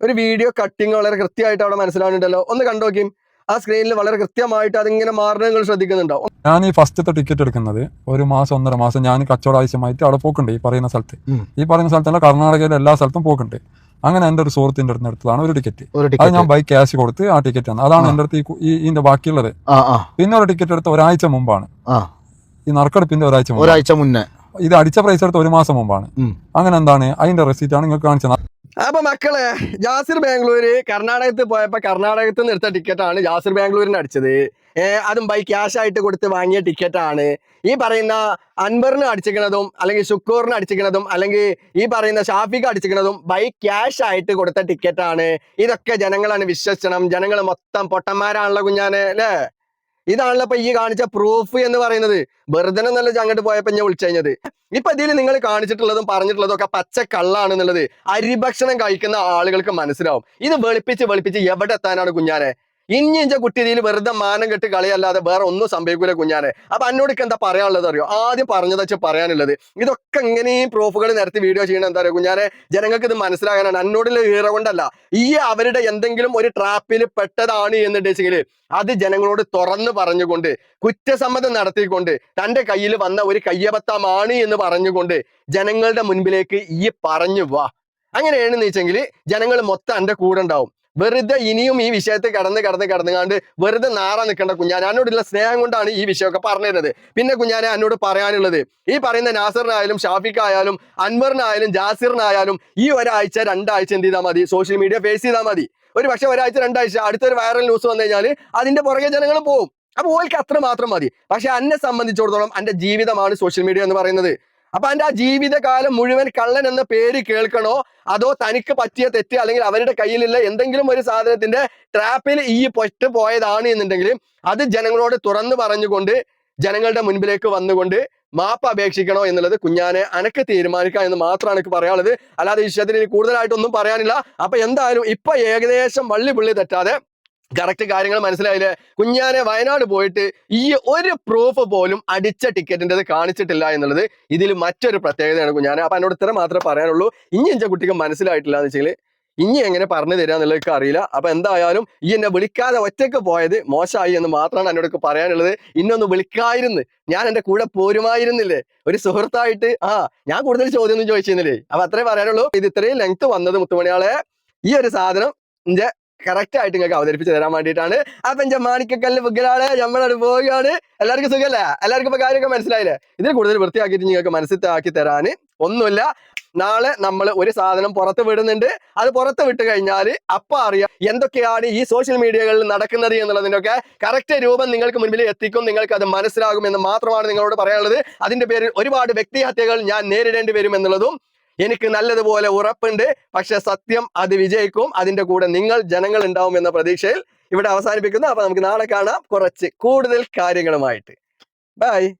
S2: ഒരു വീഡിയോ കട്ടിങ് വളരെ കൃത്യമായിട്ട് അവിടെ മനസ്സിലാവുന്നുണ്ടല്ലോ. ഒന്ന് കണ്ടോക്കിയും ആ സ്ക്രീനിൽ വളരെ കൃത്യമായിട്ട് അതിങ്ങനെ മാറുന്നത് നിങ്ങൾ ശ്രദ്ധിക്കുന്നുണ്ടാവും.
S6: ഞാൻ ഈ ഫസ്റ്റത്തെ ടിക്കറ്റ് എടുക്കുന്നത് ഒരു മാസം ഒന്നര മാസം ഞാൻ കച്ചവട ആവശ്യമായിട്ട് അവിടെ പോക്കുണ്ട് ഈ പറയുന്ന സ്ഥലത്ത്. ഈ പറയുന്ന സ്ഥലത്തല്ല കർണാടകയിലെ എല്ലാ സ്ഥലത്തും പോക്കുണ്ട്. അങ്ങനെ എന്റെ ഒരു സുഹൃത്തിന്റെ അടുത്ത് എടുത്തതാണ് ഒരു ടിക്കറ്റ് അത് ഞാൻ ബൈക്ക് ക്യാഷ് കൊടുത്ത് ആ ടിക്കറ്റ് ആണ് അതാണ്
S3: എന്റെ
S6: എന്റെ അടുത്ത് ഈ ഇതിന്റെ ബാക്കിയുള്ളത്.
S3: ആ ആ.
S6: പിന്നെ ഒരു ടിക്കറ്റ് എടുത്ത ഒരാഴ്ച മുമ്പാണ്.
S3: ആ.
S6: ഈ നറുക്കെടുപ്പിന്റെ ഒരാഴ്ച മുമ്പ്.
S3: ഒരാഴ്ച മുന്നേ.
S6: ഇത് അടിച്ച പ്രൈസ് എടുത്ത് ഒരു മാസം മുമ്പാണ്. അങ്ങനെ എന്താണ്? അതിന്റെ റെസീറ്റ് ആണ് നിങ്ങൾക്ക് കാണിച്ചത്.
S2: അപ്പൊ മക്കളെ ജാസിർ ബാംഗ്ലൂര് കർണാടകത്തിൽ പോയപ്പോ കർണാടകത്തിൽ നിന്ന് എടുത്ത ടിക്കറ്റാണ് ജാസിർ ബാംഗ്ലൂരിന് അടിച്ചത്. അതും ബൈ ക്യാഷ് ആയിട്ട് കൊടുത്ത് വാങ്ങിയ ടിക്കറ്റാണ് ഈ പറയുന്ന അൻവറിന് അടിച്ചിരിക്കുന്നതും അല്ലെങ്കിൽ ഷുക്കൂറിന് അടിച്ചിരിക്കുന്നതും അല്ലെങ്കിൽ ഈ പറയുന്ന ഷാഫിക്ക് അടിച്ചിരിക്കുന്നതും ബൈ ക്യാഷ് ആയിട്ട് കൊടുത്ത ടിക്കറ്റാണ് ഇതൊക്കെ ജനങ്ങളാണ് വിശ്വസിക്കണം ജനങ്ങൾ മൊത്തം പൊട്ടന്മാരാണല്ലോ കുഞ്ഞാനെ അല്ലേ? ഇതാണല്ലോ ഇപ്പൊ ഈ കാണിച്ച പ്രൂഫ് എന്ന് പറയുന്നത്. വെറുതെ നല്ല അങ്ങോട്ട് പോയപ്പോ ഞാൻ വിളിച്ചു കഴിഞ്ഞത്. ഇപ്പൊ ഇതിൽ നിങ്ങൾ കാണിച്ചിട്ടുള്ളതും പറഞ്ഞിട്ടുള്ളതും ഒക്കെ പച്ച കള്ളാണെന്നുള്ളത് അരിഭക്ഷണം കഴിക്കുന്ന ആളുകൾക്ക് മനസ്സിലാവും. ഇത് വെളുപ്പിച്ച് വെളുപ്പിച്ച് എവിടെ എത്താനാണ് കുഞ്ഞാനെ? ഇനി ഇഞ്ച കുട്ടി ഇതിൽ വെറുതെ മാനം കെട്ട് കളിയല്ലാതെ വേറെ ഒന്നും സംഭവിക്കൂല കുഞ്ഞാനെ. അപ്പൊ എന്നോടൊക്കെ എന്താ പറയാനുള്ളത് അറിയോ? ആദ്യം പറഞ്ഞത് വെച്ചാൽ പറയാനുള്ളത്. ഇതൊക്കെ എങ്ങനെയും പ്രൂഫുകൾ നിരത്തി വീഡിയോ ചെയ്യണം എന്താ പറയുക കുഞ്ഞാനെ? ജനങ്ങൾക്ക് ഇത് മനസ്സിലാകാനാണ്. എന്നോടുള്ള ഈറ കൊണ്ടല്ല. ഈ അവരുടെ എന്തെങ്കിലും ഒരു ട്രാപ്പിൽ പെട്ടതാണ് എന്നുണ്ടെങ്കിൽ അത് ജനങ്ങളോട് തുറന്നു പറഞ്ഞുകൊണ്ട് കുറ്റസമ്മതം നടത്തിക്കൊണ്ട് തന്റെ കയ്യിൽ വന്ന ഒരു കയ്യബത്തമാണ് എന്ന് പറഞ്ഞുകൊണ്ട് ജനങ്ങളുടെ മുൻപിലേക്ക് ഈ പറഞ്ഞു വാ. അങ്ങനെയാണെന്ന് വെച്ചെങ്കിൽ ജനങ്ങൾ മൊത്തം എന്റെ കൂടെ ഉണ്ടാവും. വെറുതെ ഇനിയും ഈ വിഷയത്തെ കടന്ന് കടന്ന് കടന്നുകാണ്ട് വെറുതെ നാറാൻ നിൽക്കേണ്ട കുഞ്ഞാൻ എന്നോടുള്ള സ്നേഹം കൊണ്ടാണ് ഈ വിഷയമൊക്കെ പറഞ്ഞിരുന്നത്. പിന്നെ കുഞ്ഞാനെ എന്നോട് പറയാനുള്ളത് ഈ പറയുന്ന നാസറിനായാലും ഷാഫിക്കായാലും അൻവറിനായാലും ജാസിറിനായാലും ഈ ഒരാഴ്ച രണ്ടാഴ്ച എന്ത് ചെയ്താൽ മതി? സോഷ്യൽ മീഡിയ ഫേസ് ചെയ്താൽ മതി. ഒരു പക്ഷെ ഒരാഴ്ച രണ്ടാഴ്ച അടുത്തൊരു വൈറൽ ന്യൂസ് വന്നു കഴിഞ്ഞാൽ അതിന്റെ പുറകെ ജനങ്ങൾ പോകും അപ്പൊ ഓൾക്ക് അത്ര മാത്രം മതി. പക്ഷെ എന്നെ സംബന്ധിച്ചിടത്തോളം എന്റെ ജീവിതമാണ് സോഷ്യൽ മീഡിയ എന്ന് പറയുന്നത്. അപ്പൊ എന്റെ ആ ജീവിതകാലം മുഴുവൻ കള്ളൻ എന്ന പേര് കേൾക്കണോ? അതോ തനിക്ക് പറ്റിയ തെറ്റ് അല്ലെങ്കിൽ അവരുടെ കയ്യിലുള്ള എന്തെങ്കിലും ഒരു സാധനത്തിന്റെ ട്രാപ്പിൽ ഈ പൊറ്റ് പോയതാണ് എന്നുണ്ടെങ്കിൽ അത് ജനങ്ങളോട് തുറന്നു പറഞ്ഞുകൊണ്ട് ജനങ്ങളുടെ മുൻപിലേക്ക് വന്നുകൊണ്ട് മാപ്പ് അപേക്ഷിക്കണോ എന്നുള്ളത് കുഞ്ഞാനെ അനക്ക് തീരുമാനിക്കാം എന്ന് മാത്രമാണ് എനിക്ക് പറയാനുള്ളത്. അല്ലാതെ ഈ വിഷയത്തിൽ ഇനി കൂടുതലായിട്ടൊന്നും പറയാനില്ല. അപ്പൊ എന്തായാലും ഇപ്പൊ ഏകദേശം വള്ളി പുള്ളി തെറ്റാതെ കറക്റ്റ് കാര്യങ്ങൾ മനസ്സിലായില്ലേ? കുഞ്ഞാനെ വയനാട് പോയിട്ട് ഈ ഒരു പ്രൂഫ് പോലും അടിച്ച ടിക്കറ്റിന്റെത് കാണിച്ചിട്ടില്ല എന്നുള്ളത് ഇതിൽ മറ്റൊരു പ്രത്യേകതയാണ് കുഞ്ഞാനെ. അപ്പം എന്നോട് ഇത്ര മാത്രമേ പറയാനുള്ളൂ. ഇനി എന്റെ കുട്ടിക്ക് മനസ്സിലായിട്ടില്ല എന്ന് വെച്ചാൽ ഇനി എങ്ങനെ പറഞ്ഞു തരിക അറിയില്ല. അപ്പൊ എന്തായാലും ഈ എന്നെ വിളിക്കാതെ ഒറ്റയ്ക്ക് പോയത് മോശമായി എന്ന് മാത്രമാണ് എന്നോട് പറയാനുള്ളത്. ഇന്നൊന്ന് വിളിക്കായിരുന്നു. ഞാൻ എന്റെ കൂടെ പോരുമായിരുന്നില്ലേ? ഒരു സുഹൃത്തായിട്ട്. ആ ഞാൻ കൂടുതൽ ചോദ്യം ഒന്നും ചോദിച്ചിരുന്നില്ലേ? അപ്പൊ അത്രേ പറയാനുള്ളൂ. ഇത് ഇത്രയും ലെങ്ത് വന്നത് മുത്തുമണിയാളെ ഈ ഒരു സാധനം എന്റെ കറക്റ്റ് ആയിട്ട് നിങ്ങൾക്ക് അവതരിപ്പിച്ച് തരാൻ വേണ്ടിയിട്ടാണ്. അപ്പൊ എന്റെ മാണിക്കക്കല്ല് ബുഗലാണ് നമ്മളവിടെ പോവുകയാണ്. എല്ലാവർക്കും സുഖമല്ലേ എല്ലാവർക്കും ഇപ്പൊ കാര്യമൊക്കെ മനസ്സിലായില്ലേ? ഇതിൽ കൂടുതൽ വൃത്തിയാക്കിയിട്ട് നിങ്ങൾക്ക് മനസ്സിലാക്കി തരാൻ ഒന്നുമില്ല. നാളെ നമ്മൾ ഒരു സാധനം പുറത്ത് വിടുന്നുണ്ട്. അത് പുറത്ത് വിട്ട് കഴിഞ്ഞാൽ അപ്പൊ അറിയാം എന്തൊക്കെയാണ് ഈ സോഷ്യൽ മീഡിയകളിൽ നടക്കുന്നത് എന്നുള്ളതിന്റെ ഒക്കെ കറക്റ്റ് രൂപം നിങ്ങൾക്ക് മുൻപിൽ എത്തിക്കും. നിങ്ങൾക്ക് അത് മനസ്സിലാകും എന്ന് മാത്രമാണ് നിങ്ങളോട് പറയാനുള്ളത്. അതിന്റെ പേരിൽ ഒരുപാട് വ്യക്തിഹത്യകൾ ഞാൻ നേരിടേണ്ടി വരും എന്നുള്ളതും എനിക്ക് നല്ലതുപോലെ ഉറപ്പുണ്ട്. പക്ഷെ സത്യം അത് വിജയിക്കും. അതിന്റെ കൂടെ നിങ്ങൾ ജനങ്ങൾ ഉണ്ടാവും എന്ന പ്രതീക്ഷയിൽ ഇവിടെ അവസാനിപ്പിക്കുന്നു. അപ്പൊ നമുക്ക് നാളെ കാണാം. കുറച്ച് കൂടുതൽ കാര്യങ്ങളുമായിട്ട്. ബൈ